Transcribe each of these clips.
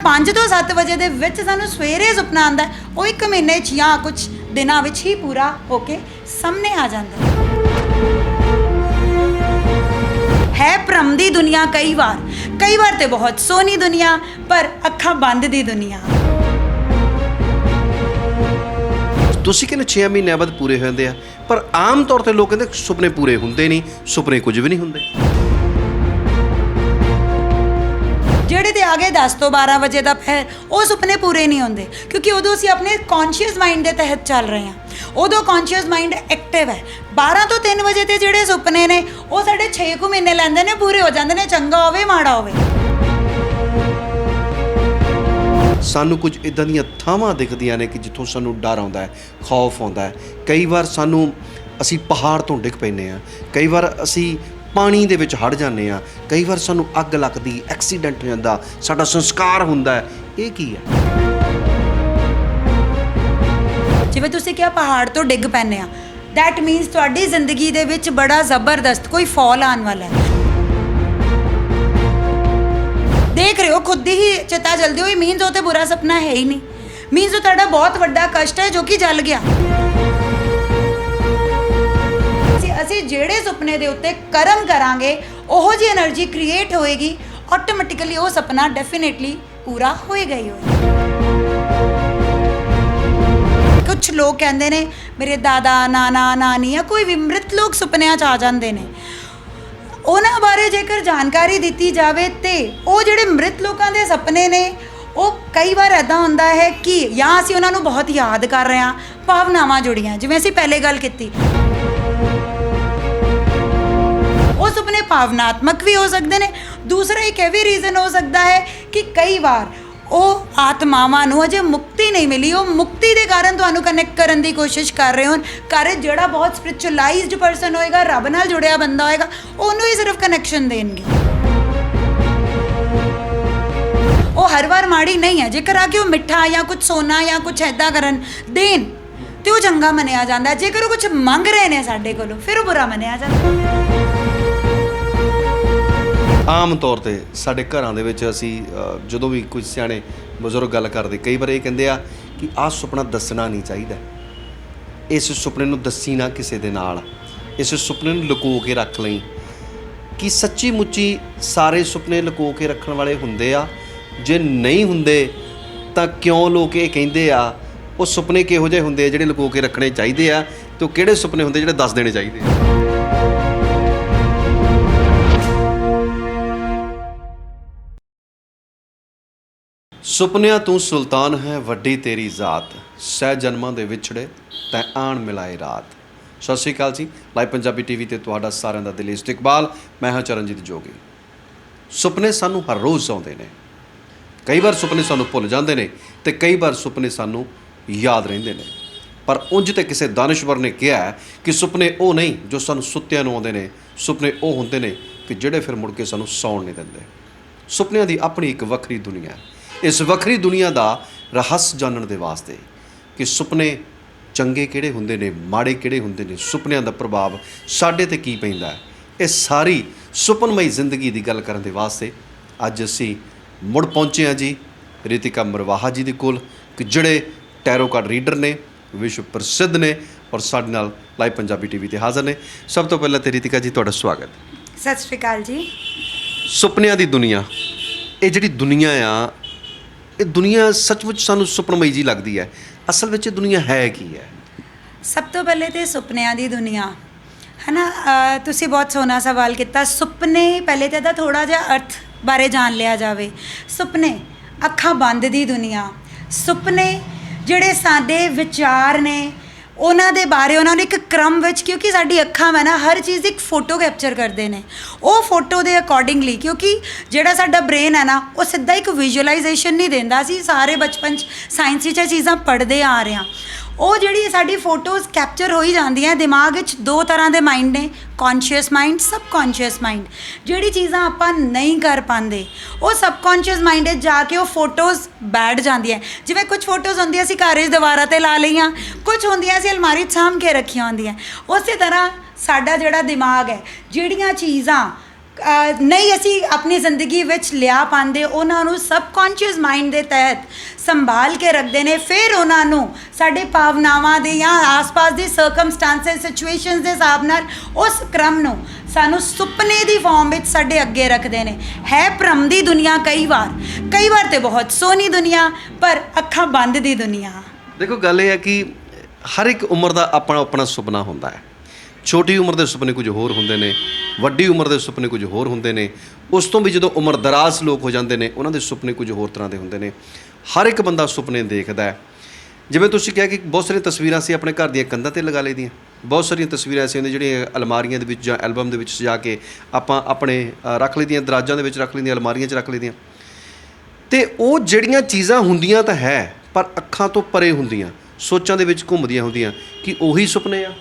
5 ਤੋਂ 7 ਵਜੇ ਦੇ ਵਿੱਚ ਸਾਨੂੰ ਸਵੇਰੇ ਸੁਪਨਾ ਆਉਂਦਾ ਹੈ, ਉਹ ਇੱਕ ਮਹੀਨੇ 'ਚ ਜਾਂ ਕੁਝ ਦਿਨਾਂ ਵਿੱਚ ਹੀ ਪੂਰਾ ਹੋ ਕੇ ਸਾਹਮਣੇ ਆ ਜਾਂਦਾ ਹੈ। ਹੈ ਭ੍ਰਮ ਦੀ ਦੁਨੀਆ ਕਈ ਵਾਰ। ਕਈ ਵਾਰ ਤੇ ਬਹੁਤ ਸੋਹਣੀ ਦੁਨੀਆ ਪਰ ਅੱਖਾਂ ਬੰਦ ਦੀ ਦੁਨੀਆ। ਤੁਸੀਂ ਕਹਿੰਦੇ 6 ਮਹੀਨਿਆਂ ਬਾਅਦ ਪੂਰੇ ਹੋ ਜਾਂਦੇ ਆ ਪਰ ਆਮ ਤੌਰ ਤੇ ਲੋਕ ਕਹਿੰਦੇ ਸੁਪਨੇ ਪੂਰੇ ਹੁੰਦੇ ਨਹੀਂ ਸੁਪਨੇ ਕੁਝ ਵੀ ਨਹੀਂ ਹੁੰਦੇ। ਜਿਹੜੇ ਤੇ ਆਗੇ 10 ਤੋਂ 12 ਵਜੇ ਦਾ ਪਹਿਰ ਉਹ ਸੁਪਨੇ ਪੂਰੇ ਨਹੀਂ ਹੁੰਦੇ, ਕਿਉਂਕਿ ਉਦੋਂ ਅਸੀਂ ਆਪਣੇ ਕੌਨਸ਼ੀਅਸ ਮਾਈਂਡ ਦੇ ਤਹਿਤ ਚੱਲ ਰਹੇ ਹਾਂ। ਉਦੋਂ ਕੌਨਸ਼ੀਅਸ ਮਾਈਂਡ ਐਕਟਿਵ ਹੈ। 12 ਤੋਂ 3 ਵਜੇ ਤੇ ਜਿਹੜੇ ਸੁਪਨੇ ਨੇ, ਉਹ ਸਾਡੇ 6 ਕੁ ਮਹੀਨੇ ਲੈਂਦੇ ਨੇ, ਪੂਰੇ ਹੋ ਜਾਂਦੇ ਨੇ, ਚੰਗਾ ਹੋਵੇ, ਮਾੜਾ ਹੋਵੇ। ਸਾਨੂੰ ਕੁਝ ਇਦਾਂ ਦੀਆਂ ਥਾਵਾਂ ਦਿਖਦੀਆਂ ਨੇ ਕਿ ਜਿੱਥੋਂ ਸਾਨੂੰ ਡਰ ਆਉਂਦਾ ਹੈ, ਖੌਫ ਆਉਂਦਾ ਹੈ। ਕਈ ਵਾਰ ਸਾਨੂੰ ਅਸੀਂ ਪਹਾੜ ਤੋਂ ਡਿੱਗ ਪੈਂਦੇ ਆ ਕਈ ਵਾਰ ਅਸੀਂ ਪਾਣੀ ਦੇ ਵਿੱਚ ਹੜ ਜਾਂਦੇ ਆ ਕਈ ਵਾਰ ਸਾਨੂੰ ਅੱਗ ਲੱਗਦੀ ਐਕਸੀਡੈਂਟ ਹੋ ਜਾਂਦਾ, ਸਾਡਾ ਸੰਸਕਾਰ ਹੁੰਦਾ ਇਹ ਕੀ ਹੈ? ਜਿਵੇਂ ਤੁਸੀਂ ਕਿਹਾ, ਪਹਾੜ ਤੋਂ ਡਿੱਗ ਪੈਂਦੇ ਆ ਥੈਟ ਮੀਨਸ ਤੁਹਾਡੀ ਜ਼ਿੰਦਗੀ ਦੇ ਵਿੱਚ ਬੜਾ ਜ਼ਬਰਦਸਤ ਕੋਈ ਫਾਲ ਆਉਣ ਵਾਲਾ ਹੈ। ਦੇਖ ਰਹੇ ਹੋ, ਖੁਦ ਹੀ ਚਿਤਾ ਜਲਦੀ ਹੋਈ। ਮੀਨਸ ਉਹ ਤੇ ਬੁਰਾ ਸੁਪਨਾ ਹੈ ਹੀ ਨਹੀਂ। ਮੀਨਸ ਉਹ ਤੁਹਾਡਾ ਬਹੁਤ ਵੱਡਾ ਕਸ਼ਟ ਹੈ ਜੋ ਕਿ ਜਲ ਗਿਆ। ਅਸੀਂ ਜਿਹੜੇ ਸੁਪਨੇ ਦੇ ਉੱਤੇ ਕਰਮ ਕਰਾਂਗੇ, ਉਹ ਜੀ એનર્ਜੀ ਕ੍ਰੀਏਟ ਹੋਏਗੀ ਆਟੋਮੈਟਿਕਲੀ ਉਹ ਸੁਪਨਾ ਡੈਫੀਨਿਟਲੀ ਪੂਰਾ ਹੋਏਗਾ ਹੀ ਹੋਏਗਾ ਕੁਝ ਲੋਕ ਕਹਿੰਦੇ ਨੇ, ਮੇਰੇ ਦਾਦਾ, ਨਾਨਾ, ਨਾਨੀ ਜਾਂ ਕੋਈ ਵੀ ਮ੍ਰਿਤ ਲੋਕ ਸੁਪਨਿਆਂ 'ਚ ਆ ਜਾਂਦੇ ਨੇ। ਉਹਨਾਂ ਬਾਰੇ ਜੇਕਰ ਜਾਣਕਾਰੀ ਦਿੱਤੀ ਜਾਵੇ ਤੇ ਉਹ ਜਿਹੜੇ ਮ੍ਰਿਤ ਲੋਕਾਂ ਦੇ ਸੁਪਨੇ ਨੇ, ਉਹ ਕਈ ਵਾਰ ਐਦਾਂ ਹੁੰਦਾ ਹੈ ਕਿ ਜਾਂ ਅਸੀਂ ਉਹਨਾਂ ਨੂੰ ਬਹੁਤ ਯਾਦ ਕਰ ਰਹੇ ਹਾਂ, ਭਾਵਨਾਵਾਂ ਜੁੜੀਆਂ। ਜਿਵੇਂ ਅਸੀਂ ਪਹਿਲੇ ਗੱਲ ਕੀਤੀ ਸੁਪਨੇ ਭਾਵਨਾਤਮਕ ਵੀ ਹੋ ਸਕਦੇ ਨੇ। ਦੂਸਰਾ ਇੱਕ ਇਹ ਵੀ ਰੀਜ਼ਨ ਹੋ ਸਕਦਾ ਹੈ ਕਿ ਕਈ ਵਾਰ ਉਹ ਆਤਮਾਵਾਂ ਨੂੰ ਅਜੇ ਮੁਕਤੀ ਨਹੀਂ ਮਿਲੀ। ਉਹ ਮੁਕਤੀ ਦੇ ਕਾਰਨ ਤੁਹਾਨੂੰ ਕਨੈਕਟ ਕਰਨ ਦੀ ਕੋਸ਼ਿਸ਼ ਕਰ ਰਹੇ ਹੋਣ। ਕਰ ਜਿਹੜਾ ਬਹੁਤ ਸਪਿਰਚੁਅਲਾਈਜ਼ਡ ਪਰਸਨ ਹੋਏਗਾ, ਰੱਬ ਨਾਲ ਜੁੜਿਆ ਬੰਦਾ ਹੋਏਗਾ, ਉਹਨੂੰ ਹੀ ਸਿਰਫ ਕਨੈਕਸ਼ਨ ਦੇਣਗੇ। ਉਹ ਹਰ ਵਾਰ ਮਾੜੀ ਨਹੀਂ ਹੈ। ਜੇਕਰ ਆ ਕੇ ਉਹ ਮਿੱਠਾ ਜਾਂ ਕੁਝ ਸੋਨਾ ਜਾਂ ਕੁਝ ਐਦਾਂ ਕਰਨ ਦੇਣ, ਤੇ ਉਹ ਚੰਗਾ ਮੰਨਿਆ ਜਾਂਦਾ। ਜੇਕਰ ਉਹ ਕੁਝ ਮੰਗ ਰਹੇ ਨੇ ਸਾਡੇ ਕੋਲੋਂ, ਫਿਰ ਉਹ ਬੁਰਾ ਮੰਨਿਆ ਜਾਂਦਾ। ਆਮ ਤੌਰ ਤੇ ਸਾਡੇ ਘਰਾਂ ਦੇ ਵਿੱਚ ਅਸੀਂ ਅ, ਜਦੋਂ ਵੀ ਕੋਈ ਸਿਆਣੇ ਬਜ਼ੁਰਗ ਗੱਲ ਕਰਦੇ ਕਈ ਵਾਰ ਇਹ ਕਹਿੰਦੇ ਆ ਕਿ ਆਹ ਸੁਪਨਾ ਦੱਸਣਾ ਨਹੀਂ ਚਾਹੀਦਾ। ਇਸ ਸੁਪਨੇ ਨੂੰ ਦੱਸੀ ਨਾ ਕਿਸੇ ਦੇ ਨਾਲ। ਇਸ ਸੁਪਨੇ ਨੂੰ ਲੁਕੋ ਕੇ ਰੱਖ ਲਈ। ਕਿ ਸੱਚੀ ਮੁੱਚੀ ਸਾਰੇ ਸੁਪਨੇ ਲੁਕੋ ਕੇ ਰੱਖਣ ਵਾਲੇ ਹੁੰਦੇ ਆ? ਜੇ ਨਹੀਂ ਹੁੰਦੇ ਤਾਂ ਕਿਉਂ ਲੋਕ ਇਹ ਕਹਿੰਦੇ ਆ ਉਹ ਸੁਪਨੇ ਕਿਹੋ ਜਿਹੇ ਹੁੰਦੇ ਆ ਜਿਹੜੇ ਲੁਕੋ ਕੇ ਰੱਖਣੇ ਚਾਹੀਦੇ ਆ ਤੇ ਉਹ ਕਿਹੜੇ ਸੁਪਨੇ ਹੁੰਦੇ ਜਿਹੜੇ ਦੱਸ ਦੇਣੇ ਚਾਹੀਦੇ ਆ? ਸੁਪਨਿਆਂ ਤੂੰ ਸੁਲਤਾਨ ਹੈ ਵੱਡੀ ਤੇਰੀ ਜ਼ਾਤ। ਸਹਿ ਜਨਮਾਂ ਦੇ ਵਿਛੜੇ ਤੈ ਆਣ ਮਿਲਾਏ ਰਾਤ। ਸਤਿ ਸ਼੍ਰੀ ਅਕਾਲ ਜੀ। ਲਾਈਵ ਪੰਜਾਬੀ ਟੀਵੀ ਤੇ ਤੁਹਾਡਾ ਸਾਰਿਆਂ ਦਾ ਦਿਲੀ ਇਸਤਿਕਬਾਲ ਮੈਂ ਹਾਂ ਚਰਨਜੀਤ ਜੋਗੀ। ਸੁਪਨੇ ਸਾਨੂੰ ਹਰ ਰੋਜ਼ ਆਉਂਦੇ ਨੇ। ਕਈ ਵਾਰ ਸੁਪਨੇ ਸਾਨੂੰ ਭੁੱਲ ਜਾਂਦੇ ਨੇ ਤੇ ਕਈ ਵਾਰ ਸੁਪਨੇ ਸਾਨੂੰ ਯਾਦ ਰਹਿੰਦੇ ਨੇ। ਪਰ ਉਂਝ ਤੇ ਕਿਸੇ ਦਾਨਿਸ਼ਵਰ ਨੇ ਕਿਹਾ ਕਿ ਸੁਪਨੇ ਉਹ ਨਹੀਂ ਜੋ ਸਾਨੂੰ ਸੁੱਤਿਆਂ ਨੂੰ ਆਉਂਦੇ ਨੇ। ਸੁਪਨੇ ਉਹ ਹੁੰਦੇ ਨੇ ਕਿ ਜਿਹੜੇ ਫਿਰ ਮੁੜ ਕੇ ਸਾਨੂੰ ਸੌਣ ਨਹੀਂ ਦਿੰਦੇ। ਸੁਪਨਿਆਂ ਦੀ ਆਪਣੀ ਇੱਕ ਵੱਖਰੀ ਦੁਨੀਆ ਹੈ। ਇਸ ਵੱਖਰੀ ਦੁਨੀਆ ਦਾ ਰਹੱਸ ਜਾਣਨ ਦੇ ਵਾਸਤੇ ਕਿ ਸੁਪਨੇ ਚੰਗੇ ਕਿਹੜੇ ਹੁੰਦੇ ਨੇ ਮਾੜੇ ਕਿਹੜੇ ਹੁੰਦੇ ਨੇ ਸੁਪਨਿਆਂ ਦਾ ਪ੍ਰਭਾਵ ਸਾਡੇ ਤੇ ਕੀ ਪੈਂਦਾ ਹੈ? ਇਹ ਸਾਰੀ ਸੁਪਨਮਈ ਜ਼ਿੰਦਗੀ ਦੀ ਗੱਲ ਕਰਨ ਦੇ ਵਾਸਤੇ ਅੱਜ ਅਸੀਂ ਮੁੜ ਪਹੁੰਚੇ ਹਾਂ ਜੀ ਰਿਤਿਕਾ ਮਰਵਾਹਾ ਜੀ ਦੇ ਕੋਲ ਕਿ ਜਿਹੜੇ ਟੈਰੋ ਕਾਰਡ ਰੀਡਰ ਨੇ ਵਿਸ਼ਵ ਪ੍ਰਸਿੱਧ ਨੇ ਔਰ ਸਾਡੇ ਨਾਲ ਲਾਈਵ ਪੰਜਾਬੀ ਟੀਵੀ ਤੇ ਹਾਜ਼ਰ ਨੇ। ਸਭ ਤੋਂ ਪਹਿਲਾਂ ਤੇ ਰਿਤਿਕਾ ਜੀ ਤੁਹਾਡਾ ਸਵਾਗਤ। ਸਤਿ ਸ਼੍ਰੀ ਅਕਾਲ ਜੀ। ਸੁਪਨਿਆਂ ਦੀ ਦੁਨੀਆ ਇਹ ਜਿਹੜੀ ਦੁਨੀਆ ਆ ਇਹ ਦੁਨੀਆ ਸੱਚਮੁੱਚ ਸਾਨੂੰ ਸੁਪਨਮਈ ਜੀ ਲੱਗਦੀ ਹੈ। ਅਸਲ ਵਿੱਚ ਇਹ ਦੁਨੀਆ ਹੈ ਕੀ ਹੈ? ਸਭ ਤੋਂ ਪਹਿਲੇ ਤੇ ਸੁਪਨਿਆਂ ਦੀ ਦੁਨੀਆ। ਹਨਾ ਅਹ ਤੁਸੀਂ ਬਹੁਤ ਸੋਹਣਾ ਸਵਾਲ ਕੀਤਾ। ਸੁਪਨੇ ਪਹਿਲੇ ਤਾਂ ਇਹਦਾ ਥੋੜਾ ਜਿਹਾ ਅਰਥ ਬਾਰੇ ਜਾਣ ਲਿਆ ਜਾਵੇ। ਸੁਪਨੇ, ਅੱਖਾਂ ਬੰਦ ਦੀ ਦੁਨੀਆ। ਸੁਪਨੇ ਜਿਹੜੇ ਸਾਡੇ ਵਿਚਾਰ ਨੇ ਉਹਨਾਂ ਦੇ ਬਾਰੇ ਉਹਨਾਂ ਨੂੰ ਇੱਕ ਕ੍ਰਮ ਵਿੱਚ, ਕਿਉਂਕਿ ਸਾਡੀ ਅੱਖਾਂ ਵਾ ਨਾ ਹਰ ਚੀਜ਼ ਦੀ ਇੱਕ ਫੋਟੋ ਕੈਪਚਰ ਕਰਦੇ ਨੇ। ਉਹ ਫੋਟੋ ਦੇ ਅਕੋਰਡਿੰਗਲੀ ਕਿਉਂਕਿ ਜਿਹੜਾ ਸਾਡਾ ਬ੍ਰੇਨ ਹੈ ਨਾ, ਉਹ ਸਿੱਧਾ ਇੱਕ ਵਿਜ਼ੂਅਲਾਈਜੇਸ਼ਨ ਨਹੀਂ ਦਿੰਦਾ ਸੀ। ਸਾਰੇ ਬਚਪਨ ਚ ਸਾਇੰਸ ਵਿੱਚ ਇਹ ਚੀਜ਼ਾਂ ਪੜ੍ਹਦੇ ਆ ਰਹੇ ਹਾਂ। ਉਹ ਜਿਹੜੀ ਸਾਡੀ ਫੋਟੋਜ਼ ਕੈਪਚਰ ਹੋਈ ਜਾਂਦੀਆਂ, ਦਿਮਾਗ ਵਿੱਚ ਦੋ ਤਰ੍ਹਾਂ ਦੇ ਮਾਈਂਡ ਨੇ ਕੌਨਸ਼ੀਅਸ ਮਾਈਂਡ ਸਬਕੌਨਸ਼ੀਅਸ ਮਾਈਂਡ ਜਿਹੜੀ ਚੀਜ਼ਾਂ ਆਪਾਂ ਨਹੀਂ ਕਰ ਪਾਉਂਦੇ, ਉਹ ਸਬਕੌਨਸ਼ੀਅਸ ਮਾਈਂਡ ਵਿੱਚ ਜਾ ਕੇ ਉਹ ਫੋਟੋਜ਼ ਬੈਠ ਜਾਂਦੀਆਂ ਜਿਵੇਂ ਕੁਝ ਫੋਟੋਜ਼ ਹੁੰਦੀਆਂ ਸੀ ਘਰ ਵਿੱਚ ਦੀਵਾਰਾਂ ਤੇ ਲਾ ਲਈਆਂ ਕੁਝ ਹੁੰਦੀਆਂ ਸੀ ਅਲਮਾਰੀ 'ਚ ਸਾਂਭ ਕੇ ਰੱਖੀਆਂ ਹੁੰਦੀਆਂ। ਉਸੇ ਤਰ੍ਹਾਂ ਸਾਡਾ ਜਿਹੜਾ ਦਿਮਾਗ ਹੈ, ਜਿਹੜੀਆਂ ਚੀਜ਼ਾਂ ਅ, ਨਹੀਂ ਅਸੀਂ ਆਪਣੀ ਜ਼ਿੰਦਗੀ ਵਿੱਚ ਲਿਆ ਪਾਉਂਦੇ ਉਹਨਾਂ ਨੂੰ ਸਬਕੌਂਸ਼ੀਅਸ ਮਾਈਂਡ ਦੇ ਤਹਿਤ ਸੰਭਾਲ ਕੇ ਰੱਖਦੇ ਨੇ ਫਿਰ ਉਹਨਾਂ ਨੂੰ ਸਾਡੇ ਭਾਵਨਾਵਾਂ ਦੇ ਜਾਂ ਆਸ-ਪਾਸ ਦੀ ਸਰਕਮਸਟੈਂਸਸ ਸਿਚੁਏਸ਼ਨਸ ਦੇ ਹਿਸਾਬ ਨਾਲ ਉਸ ਕ੍ਰਮ ਨੂੰ ਸਾਨੂੰ ਸੁਪਨੇ ਦੀ ਫਾਰਮ ਵਿੱਚ ਸਾਡੇ ਅੱਗੇ ਰੱਖਦੇ ਨੇ। ਹੈ ਭ੍ਰਮ ਦੀ ਦੁਨੀਆ ਕਈ ਵਾਰ ਕਈ ਵਾਰ ਤੇ ਬਹੁਤ ਸੋਹਣੀ ਦੁਨੀਆ ਪਰ ਅੱਖਾਂ ਬੰਦ ਦੀ ਦੁਨੀਆ। ਦੇਖੋ ਗੱਲ ਇਹ ਹੈ ਕਿ ਹਰ ਇੱਕ ਉਮਰ ਦਾ ਆਪਣਾ ਆਪਣਾ ਸੁਪਨਾ ਹੁੰਦਾ ਹੈ। ਛੋਟੀ ਉਮਰ ਦੇ ਸੁਪਨੇ ਕੁਝ ਹੋਰ ਹੁੰਦੇ ਨੇ ਵੱਡੀ ਉਮਰ ਦੇ ਸੁਪਨੇ ਕੁਝ ਹੋਰ ਹੁੰਦੇ ਨੇ ਉਸ ਤੋਂ ਵੀ ਜਦੋਂ ਉਮਰ ਦਰਾਜ਼ ਲੋਕ ਹੋ ਜਾਂਦੇ ਨੇ ਉਹਨਾਂ ਦੇ ਸੁਪਨੇ ਕੁਝ ਹੋਰ ਤਰ੍ਹਾਂ ਦੇ ਹੁੰਦੇ ਨੇ। ਹਰ ਇੱਕ ਬੰਦਾ ਸੁਪਨੇ ਦੇਖਦਾ ਹੈ। ਜਿਵੇਂ ਤੁਸੀਂ ਕਿਹਾ ਕਿ ਬਹੁਤ ਸਾਰੀਆਂ ਤਸਵੀਰਾਂ ਅਸੀਂ ਆਪਣੇ ਘਰ ਦੀਆਂ ਕੰਧਾਂ ਤੇ ਲਗਾ ਲਈਆਂ ਬਹੁਤ ਸਾਰੀਆਂ ਤਸਵੀਰਾਂ ਐਸੀਆਂ ਨੇ ਜਿਹੜੀਆਂ ਅਲਮਾਰੀਆਂ ਦੇ ਵਿੱਚ ਜਾਂ ਐਲਬਮ ਦੇ ਵਿੱਚ ਸਜਾ ਕੇ ਆਪਾਂ ਆਪਣੇ ਅ, ਰੱਖ ਲਈਆਂ ਦਰਾਜਾਂ ਦੇ ਵਿੱਚ ਰੱਖ ਲਈਆਂ ਅਲਮਾਰੀਆਂ 'ਚ ਰੱਖ ਲਈਆਂ। ਤੇ ਉਹ ਜਿਹੜੀਆਂ ਚੀਜ਼ਾਂ ਹੁੰਦੀਆਂ ਤਾਂ ਹੈ ਪਰ ਅੱਖਾਂ ਤੋਂ ਪਰੇ ਹੁੰਦੀਆਂ ਸੋਚਾਂ ਦੇ ਵਿੱਚ ਘੁੰਮਦੀਆਂ ਹੁੰਦੀਆਂ ਕਿ ਉਹੀ ਸੁਪਨੇ ਆ।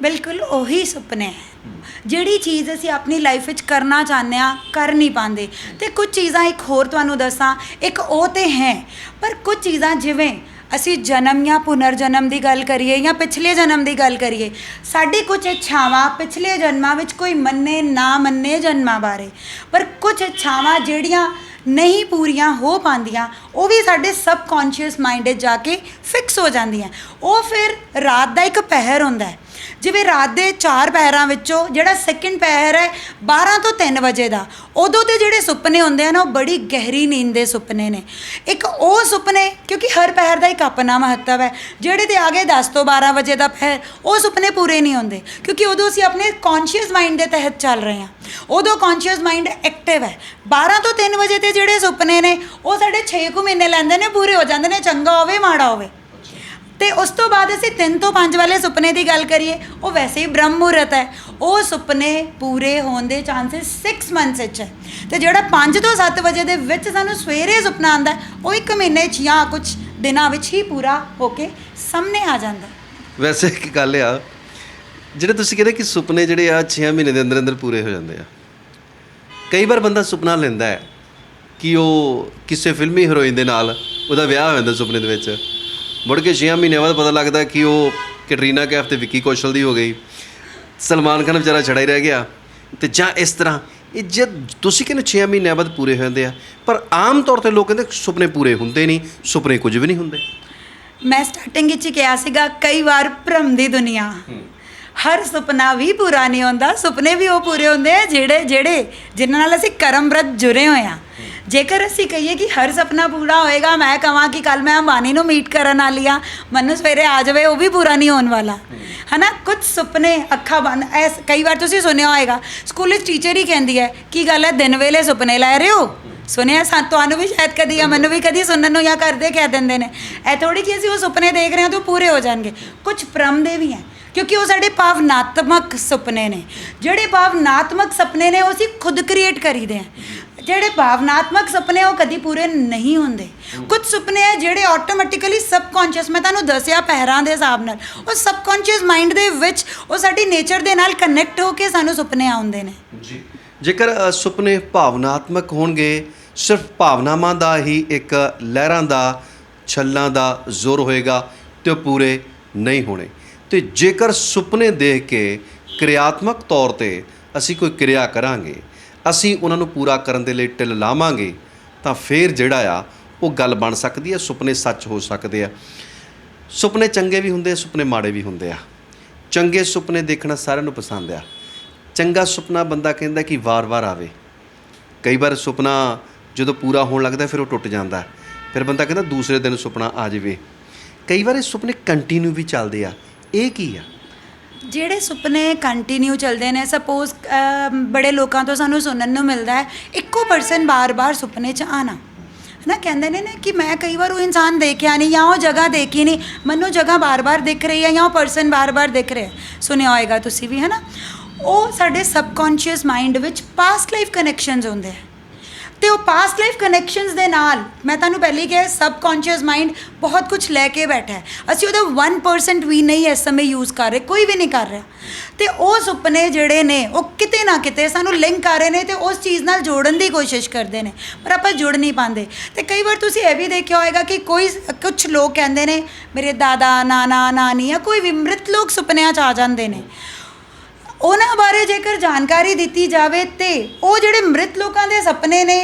ਬਿਲਕੁਲ ਉਹੀ ਸੁਪਨੇ ਹੈ। ਜਿਹੜੀ ਚੀਜ਼ ਅਸੀਂ ਆਪਣੀ ਲਾਈਫ ਵਿੱਚ ਕਰਨਾ ਚਾਹੁੰਦੇ ਆ ਕਰ ਨਹੀਂ ਪਾਉਂਦੇ। ਤੇ ਕੁਝ ਚੀਜ਼ਾਂ ਇੱਕ ਹੋਰ ਤੁਹਾਨੂੰ ਦੱਸਾਂ ਇੱਕ ਉਹ ਤੇ ਹੈ ਪਰ ਕੁਝ ਚੀਜ਼ਾਂ ਜਿਵੇਂ ਅਸੀਂ ਜਨਮ ਜਾਂ ਪੁਨਰ ਜਨਮ ਦੀ ਗੱਲ ਕਰੀਏ ਜਾਂ ਪਿਛਲੇ ਜਨਮ ਦੀ ਗੱਲ ਕਰੀਏ ਸਾਡੀ ਕੁਝ ਇੱਛਾਵਾਂ ਪਿਛਲੇ ਜਨਮਾਂ ਵਿੱਚ ਕੋਈ ਮੰਨੇ ਨਾ ਮੰਨੇ ਜਨਮਾਂ ਬਾਰੇ ਪਰ ਕੁਝ ਇੱਛਾਵਾਂ ਜਿਹੜੀਆਂ ਨਹੀਂ ਪੂਰੀਆਂ ਹੋ ਪਾਉਂਦੀਆਂ ਉਹ ਵੀ ਸਾਡੇ ਸਬਕੌਂਸ਼ੀਅਸ ਮਾਈਂਡ 'ਚ ਜਾ ਕੇ ਫਿਕਸ ਹੋ ਜਾਂਦੀਆਂ। ਉਹ ਫਿਰ ਰਾਤ ਦਾ ਇੱਕ ਪਹਿਰ ਹੁੰਦਾ ਹੈ। ਜਿਵੇਂ ਰਾਤ ਦੇ 4 ਪਹਿਰਾਂ ਵਿੱਚੋਂ ਜਿਹੜਾ ਸੈਕਿੰਡ ਪਹਿਰ ਹੈ 12 ਤੋਂ 3 ਵਜੇ ਦਾ, ਉਦੋਂ ਤੇ ਜਿਹੜੇ ਸੁਪਨੇ ਹੁੰਦੇ ਆ ਨਾ, ਉਹ ਬੜੀ ਗਹਿਰੀ ਨੀਂਦ ਦੇ ਸੁਪਨੇ ਨੇ। ਇੱਕ ਉਹ ਸੁਪਨੇ, ਕਿਉਂਕਿ ਹਰ ਪਹਿਰ ਦਾ ਇੱਕ ਆਪਣਾ ਮਹੱਤਵ ਹੈ, ਜਿਹੜੇ ਤੇ ਆਗੇ 10 ਤੋਂ 12 ਵਜੇ ਦਾ ਪਹਿਰ ਉਹ ਸੁਪਨੇ ਪੂਰੇ ਨਹੀਂ ਹੁੰਦੇ, ਕਿਉਂਕਿ ਉਦੋਂ ਅਸੀਂ ਆਪਣੇ ਕੌਨਸ਼ੀਅਸ ਮਾਈਂਡ ਦੇ ਤਹਿਤ ਚੱਲ ਰਹੇ ਹਾਂ। ਉਦੋਂ ਕੌਨਸ਼ੀਅਸ ਮਾਈਂਡ ਐਕਟਿਵ ਹੈ। 12 ਤੋਂ 3 ਵਜੇ ਤੇ ਜਿਹੜੇ ਸੁਪਨੇ ਨੇ, ਉਹ ਸਾਡੇ 6 ਕੁ ਮਹੀਨੇ ਲੈਂਦੇ ਨੇ, ਪੂਰੇ ਹੋ ਜਾਂਦੇ ਨੇ, ਚੰਗਾ ਹੋਵੇ, ਮਾੜਾ ਹੋਵੇ। ਤੇ ਉਸ ਤੋਂ ਬਾਅਦ ਅਸੀਂ 3 ਤੋਂ 5 ਵਾਲੇ ਸੁਪਨੇ ਦੀ ਗੱਲ ਕਰੀਏ, ਉਹ ਵੈਸੇ ਹੀ ਬ੍ਰਹਮ ਮੁਹੂਰਤ ਹੈ। ਉਹ ਸੁਪਨੇ ਪੂਰੇ ਹੋਣ ਦੇ ਚਾਂਸਸ 6 ਮੰਥਸ ਵਿੱਚ ਹੈ। ਤੇ ਜਿਹੜਾ 5 ਤੋਂ 7 ਵਜੇ ਦੇ ਵਿੱਚ ਸਾਨੂੰ ਸਵੇਰੇ ਸੁਪਨਾ ਆਉਂਦਾ ਉਹ ਇੱਕ ਮਹੀਨੇ 'ਚ ਜਾਂ ਕੁਝ ਦਿਨਾਂ ਵਿੱਚ ਹੀ ਪੂਰਾ ਹੋ ਕੇ ਸਾਹਮਣੇ ਆ ਜਾਂਦਾ। ਵੈਸੇ ਇੱਕ ਗੱਲ ਆ, ਜਿਹੜੇ ਤੁਸੀਂ ਕਹਿੰਦੇ ਕਿ ਸੁਪਨੇ ਜਿਹੜੇ ਆ 6 ਮਹੀਨੇ ਦੇ ਅੰਦਰ ਅੰਦਰ ਪੂਰੇ ਹੋ ਜਾਂਦੇ ਆ। ਕਈ ਵਾਰ ਬੰਦਾ ਸੁਪਨਾ ਲੈਂਦਾ ਹੈ ਕਿ ਉਹ ਕਿਸੇ ਫਿਲਮੀ ਹੀਰੋਇਨ ਦੇ ਨਾਲ ਉਹਦਾ ਵਿਆਹ ਹੋ ਜਾਂਦਾ ਸੁਪਨੇ ਦੇ ਵਿੱਚ। ਮੁੜ ਕੇ 6 ਮਹੀਨੇ ਬਾਅਦ ਪਤਾ ਲੱਗਦਾ ਕਿ ਉਹ ਕੈਟਰੀਨਾ ਕੈਫ ਤੇ ਵਿੱਕੀ ਕੌਸ਼ਲ ਦੀ ਹੋ ਗਈ। ਸਲਮਾਨ ਖਾਨ ਵਿਚਾਰਾ ਛੜਾ ਹੀ ਰਹਿ ਗਿਆ। ਤੇ ਜਾਂ ਇਸ ਤਰ੍ਹਾਂ ਇਹ ਜਦ ਤੁਸੀਂ ਕਹਿੰਦੇ 6 ਮਹੀਨਿਆਂ ਬਾਅਦ ਪੂਰੇ ਹੋ ਜਾਂਦੇ ਆ ਪਰ ਆਮ ਤੌਰ ਤੇ ਲੋਕ ਕਹਿੰਦੇ ਸੁਪਨੇ ਪੂਰੇ ਹੁੰਦੇ ਨਹੀਂ ਸੁਪਨੇ ਕੁਝ ਵੀ ਨਹੀਂ ਹੁੰਦੇ। ਮੈਂ ਸਟਾਰਟਿੰਗ ਵਿੱਚ ਕਿਹਾ ਸੀਗਾ ਕਈ ਵਾਰ ਭ੍ਰਮ ਦੀ ਦੁਨੀਆ। ਹਰ ਸੁਪਨਾ ਵੀ ਪੂਰਾ ਨਹੀਂ ਹੁੰਦਾ, ਸੁਪਨੇ ਵੀ ਉਹ ਪੂਰੇ ਹੁੰਦੇ ਆ ਜਿਹੜੇ ਜਿਹੜੇ ਜਿਨ੍ਹਾਂ ਨਾਲ ਅਸੀਂ ਕਰਮਬ੍ਰਤ ਜੁੜੇ ਹੋਏ ਆ। ਜੇਕਰ ਅਸੀਂ ਕਹੀਏ ਕਿ ਹਰ ਸੁਪਨਾ ਪੂਰਾ ਹੋਏਗਾ, ਮੈਂ ਕਹਾਂ ਕਿ ਕੱਲ ਮੈਂ ਅੰਬਾਨੀ ਨੂੰ ਮੀਟ ਕਰਨ ਵਾਲੀ ਆ, ਮੈਨੂੰ ਸਵੇਰੇ ਆ ਜਾਵੇ, ਉਹ ਵੀ ਪੂਰਾ ਨਹੀਂ ਹੋਣ ਵਾਲਾ। ਹਨਾ? ਕੁਝ ਸੁਪਨੇ, ਅੱਖਾਂ ਬੰਦ ਐਸ ਕਈ ਵਾਰ ਤੁਸੀਂ ਸੁਣਿਆ ਹੋਏਗਾ, ਸਕੂਲ ਵਿੱਚ ਟੀਚਰ ਹੀ ਕਹਿੰਦੀ ਹੈ ਕੀ ਗੱਲ ਹੈ, ਦਿਨ ਵੇਲੇ ਸੁਪਨੇ ਲੈ ਰਹੇ ਹੋ। ਸੁਣਿਆ ਸਾ, ਤੁਹਾਨੂੰ ਵੀ ਸ਼ਾਇਦ ਕਦੀ ਜਾਂ ਮੈਨੂੰ ਵੀ ਕਦੀ ਸੁਣਨ ਨੂੰ ਜਾਂ ਕਰਦੇ ਕਹਿ ਦਿੰਦੇ ਨੇ। ਇਹ ਥੋੜੀ ਕਿ ਅਸੀਂ ਉਹ ਸੁਪਨੇ ਦੇਖ ਰਹੇ ਹਾਂ, ਤਾਂ ਉਹ ਪੂਰੇ ਹੋ ਜਾਣਗੇ। ਕੁਝ ਭ੍ਰਮ ਦੇ ਵੀ ਹੈ। ਕਿਉਂਕਿ ਉਹ ਸਾਡੇ ਭਾਵਨਾਤਮਕ ਸੁਪਨੇ ਨੇ। ਜਿਹੜੇ ਭਾਵਨਾਤਮਕ ਸੁਪਨੇ ਨੇ, ਉਹ ਅਸੀਂ ਖੁਦ ਕ੍ਰੀਏਟ ਕਰੀਦੇ ਆ ਜਿਹੜੇ ਭਾਵਨਾਤਮਕ ਸੁਪਨੇ ਉਹ ਕਦੀ ਪੂਰੇ ਨਹੀਂ ਹੁੰਦੇ। ਕੁਝ ਸੁਪਨੇ ਹੈ ਜਿਹੜੇ ਆਟੋਮੈਟਿਕਲੀ ਸਬਕੌਂਸ਼ੀਅਸ ਮੈਂ ਤੁਹਾਨੂੰ ਦੱਸਿਆ ਪਹਿਰਾਂ ਦੇ ਹਿਸਾਬ ਨਾਲ, ਉਹ ਸਬਕੌਂਸ਼ੀਅਸ ਮਾਈਂਡ ਦੇ ਵਿੱਚ ਉਹ ਸਾਡੀ ਨੇਚਰ ਦੇ ਨਾਲ ਕਨੈਕਟ ਹੋ ਕੇ ਸਾਨੂੰ ਸੁਪਨੇ ਆਉਂਦੇ ਨੇ। ਜੀ। ਜੇਕਰ ਸੁਪਨੇ ਭਾਵਨਾਤਮਕ ਹੋਣਗੇ, ਸਿਰਫ ਭਾਵਨਾਵਾਂ ਦਾ ਹੀ ਇੱਕ ਲਹਿਰਾਂ ਦਾ, ਛੱਲਾਂ ਦਾ ਜ਼ੋਰ ਹੋਏਗਾ ਤੇ ਉਹ ਪੂਰੇ ਨਹੀਂ ਹੋਣੇ। ਤੇ ਜੇਕਰ ਸੁਪਨੇ ਦੇਖ ਕੇ ਕਿਰਿਆਤਮਕ ਤੌਰ ਤੇ ਅਸੀਂ ਕੋਈ ਕਿਰਿਆ ਕਰਾਂਗੇ, ਅਸੀਂ ਉਹਨਾਂ ਨੂੰ ਪੂਰਾ ਕਰਨ ਦੇ ਲਈ ਢਿੱਲ ਲਾਵਾਂਗੇ, ਤਾਂ ਫੇਰ ਜਿਹੜਾ ਆ, ਉਹ ਗੱਲ ਬਣ ਸਕਦੀ ਹੈ, ਸੁਪਨੇ ਸੱਚ ਹੋ ਸਕਦੇ ਆ। ਸੁਪਨੇ ਚੰਗੇ ਵੀ ਹੁੰਦੇ ਆ, ਸੁਪਨੇ ਮਾੜੇ ਵੀ ਹੁੰਦੇ ਆ। ਚੰਗੇ ਸੁਪਨੇ ਦੇਖਣਾ ਸਾਰਿਆਂ ਨੂੰ ਪਸੰਦ ਆ। ਚੰਗਾ ਸੁਪਨਾ ਬੰਦਾ ਕਹਿੰਦਾ ਕਿ ਵਾਰ-ਵਾਰ ਆਵੇ। ਕਈ ਵਾਰ ਸੁਪਨਾ ਜਦੋਂ ਪੂਰਾ ਹੋਣ ਲੱਗਦਾ ਫਿਰ ਉਹ ਟੁੱਟ ਜਾਂਦਾ ਫਿਰ ਬੰਦਾ ਕਹਿੰਦਾ ਦੂਸਰੇ ਦਿਨ ਸੁਪਨਾ ਆ ਜਾਵੇ। ਕਈ ਵਾਰ ਇਹ ਸੁਪਨੇ ਕੰਟੀਨਿਊ ਵੀ ਚੱਲਦੇ ਆ। ਇਹ ਕੀ ਆ? ਜਿਹੜੇ ਸੁਪਨੇ ਕੰਟੀਨਿਊ ਚੱਲਦੇ ਨੇ ਸਪੋਜ਼ ਬੜੇ ਲੋਕਾਂ ਤੋਂ ਸਾਨੂੰ ਸੁਣਨ ਨੂੰ ਮਿਲਦਾ ਹੈ, ਇੱਕੋ ਪਰਸਨ ਬਾਰ-ਬਾਰ ਸੁਪਨੇ 'ਚ ਆਣਾ ਨਾ ਕਹਿੰਦੇ ਨੇ ਨਾ ਕਿ ਮੈਂ ਕਈ ਵਾਰ ਉਹ ਇਨਸਾਨ ਦੇਖਿਆ ਨਹੀਂ ਜਾਂ ਉਹ ਜਗ੍ਹਾ ਦੇਖੀ ਨਹੀਂ। ਮੈਨੂੰ ਜਗ੍ਹਾ ਬਾਰ-ਬਾਰ ਦਿਖ ਰਹੀ ਹੈ ਜਾਂ ਉਹ ਪਰਸਨ ਬਾਰ-ਬਾਰ ਦਿਖ ਰਿਹਾ ਸੁਣਿਆ ਹੋਏਗਾ ਤੁਸੀਂ ਵੀ ਹੈ ਨਾ ਉਹ ਸਾਡੇ ਸਬਕੌਂਸ਼ੀਅਸ ਮਾਈਂਡ ਵਿੱਚ ਪਾਸਟ ਲਾਈਫ ਕਨੈਕਸ਼ਨਸ ਹੁੰਦੇ ਆ। ਤੇ ਉਹ ਪਾਸਟ ਲਾਈਫ ਕਨੈਕਸ਼ਨਸ ਦੇ ਨਾਲ, ਮੈਂ ਤੁਹਾਨੂੰ ਪਹਿਲੇ ਕਿਹਾ ਸਬਕੌਂਸ਼ੀਅਸ ਮਾਈਂਡ ਬਹੁਤ ਕੁਝ ਲੈ ਕੇ ਬੈਠਾ ਹੈ। ਅਸੀਂ ਉਹਦਾ 1% ਵੀ ਨਹੀਂ ਇਸ ਸਮੇਂ ਯੂਜ਼ ਕਰ ਰਹੇ, ਕੋਈ ਵੀ ਨਹੀਂ ਕਰ ਰਿਹਾ। ਤੇ ਉਹ ਸੁਪਨੇ ਜਿਹੜੇ ਨੇ, ਉਹ ਕਿਤੇ ਨਾ ਕਿਤੇ ਸਾਨੂੰ ਲਿੰਕ ਕਰ ਰਹੇ ਨੇ ਤੇ ਉਸ ਚੀਜ਼ ਨਾਲ ਜੋੜਨ ਦੀ ਕੋਸ਼ਿਸ਼ ਕਰਦੇ ਨੇ, ਪਰ ਆਪਾਂ ਜੁੜ ਨਹੀਂ ਪਾਉਂਦੇ। ਤੇ ਕਈ ਵਾਰ ਤੁਸੀਂ ਇਹ ਵੀ ਦੇਖਿਆ ਹੋਏਗਾ ਕਿ ਕੋਈ ਕੁਝ ਲੋਕ ਕਹਿੰਦੇ ਨੇ, ਮੇਰੇ ਦਾਦਾ, ਨਾਨਾ, ਨਾਨੀ ਜਾਂ ਕੋਈ ਵੀ ਮ੍ਰਿਤ ਲੋਕ ਸੁਪਨਿਆਂ 'ਚ ਆ ਜਾਂਦੇ ਨੇ। ਉਹਨਾਂ ਬਾਰੇ ਜੇਕਰ ਜਾਣਕਾਰੀ ਦਿੱਤੀ ਜਾਵੇ ਤੇ ਉਹ ਜਿਹੜੇ ਮ੍ਰਿਤ ਲੋਕਾਂ ਦੇ ਸੁਪਨੇ ਨੇ,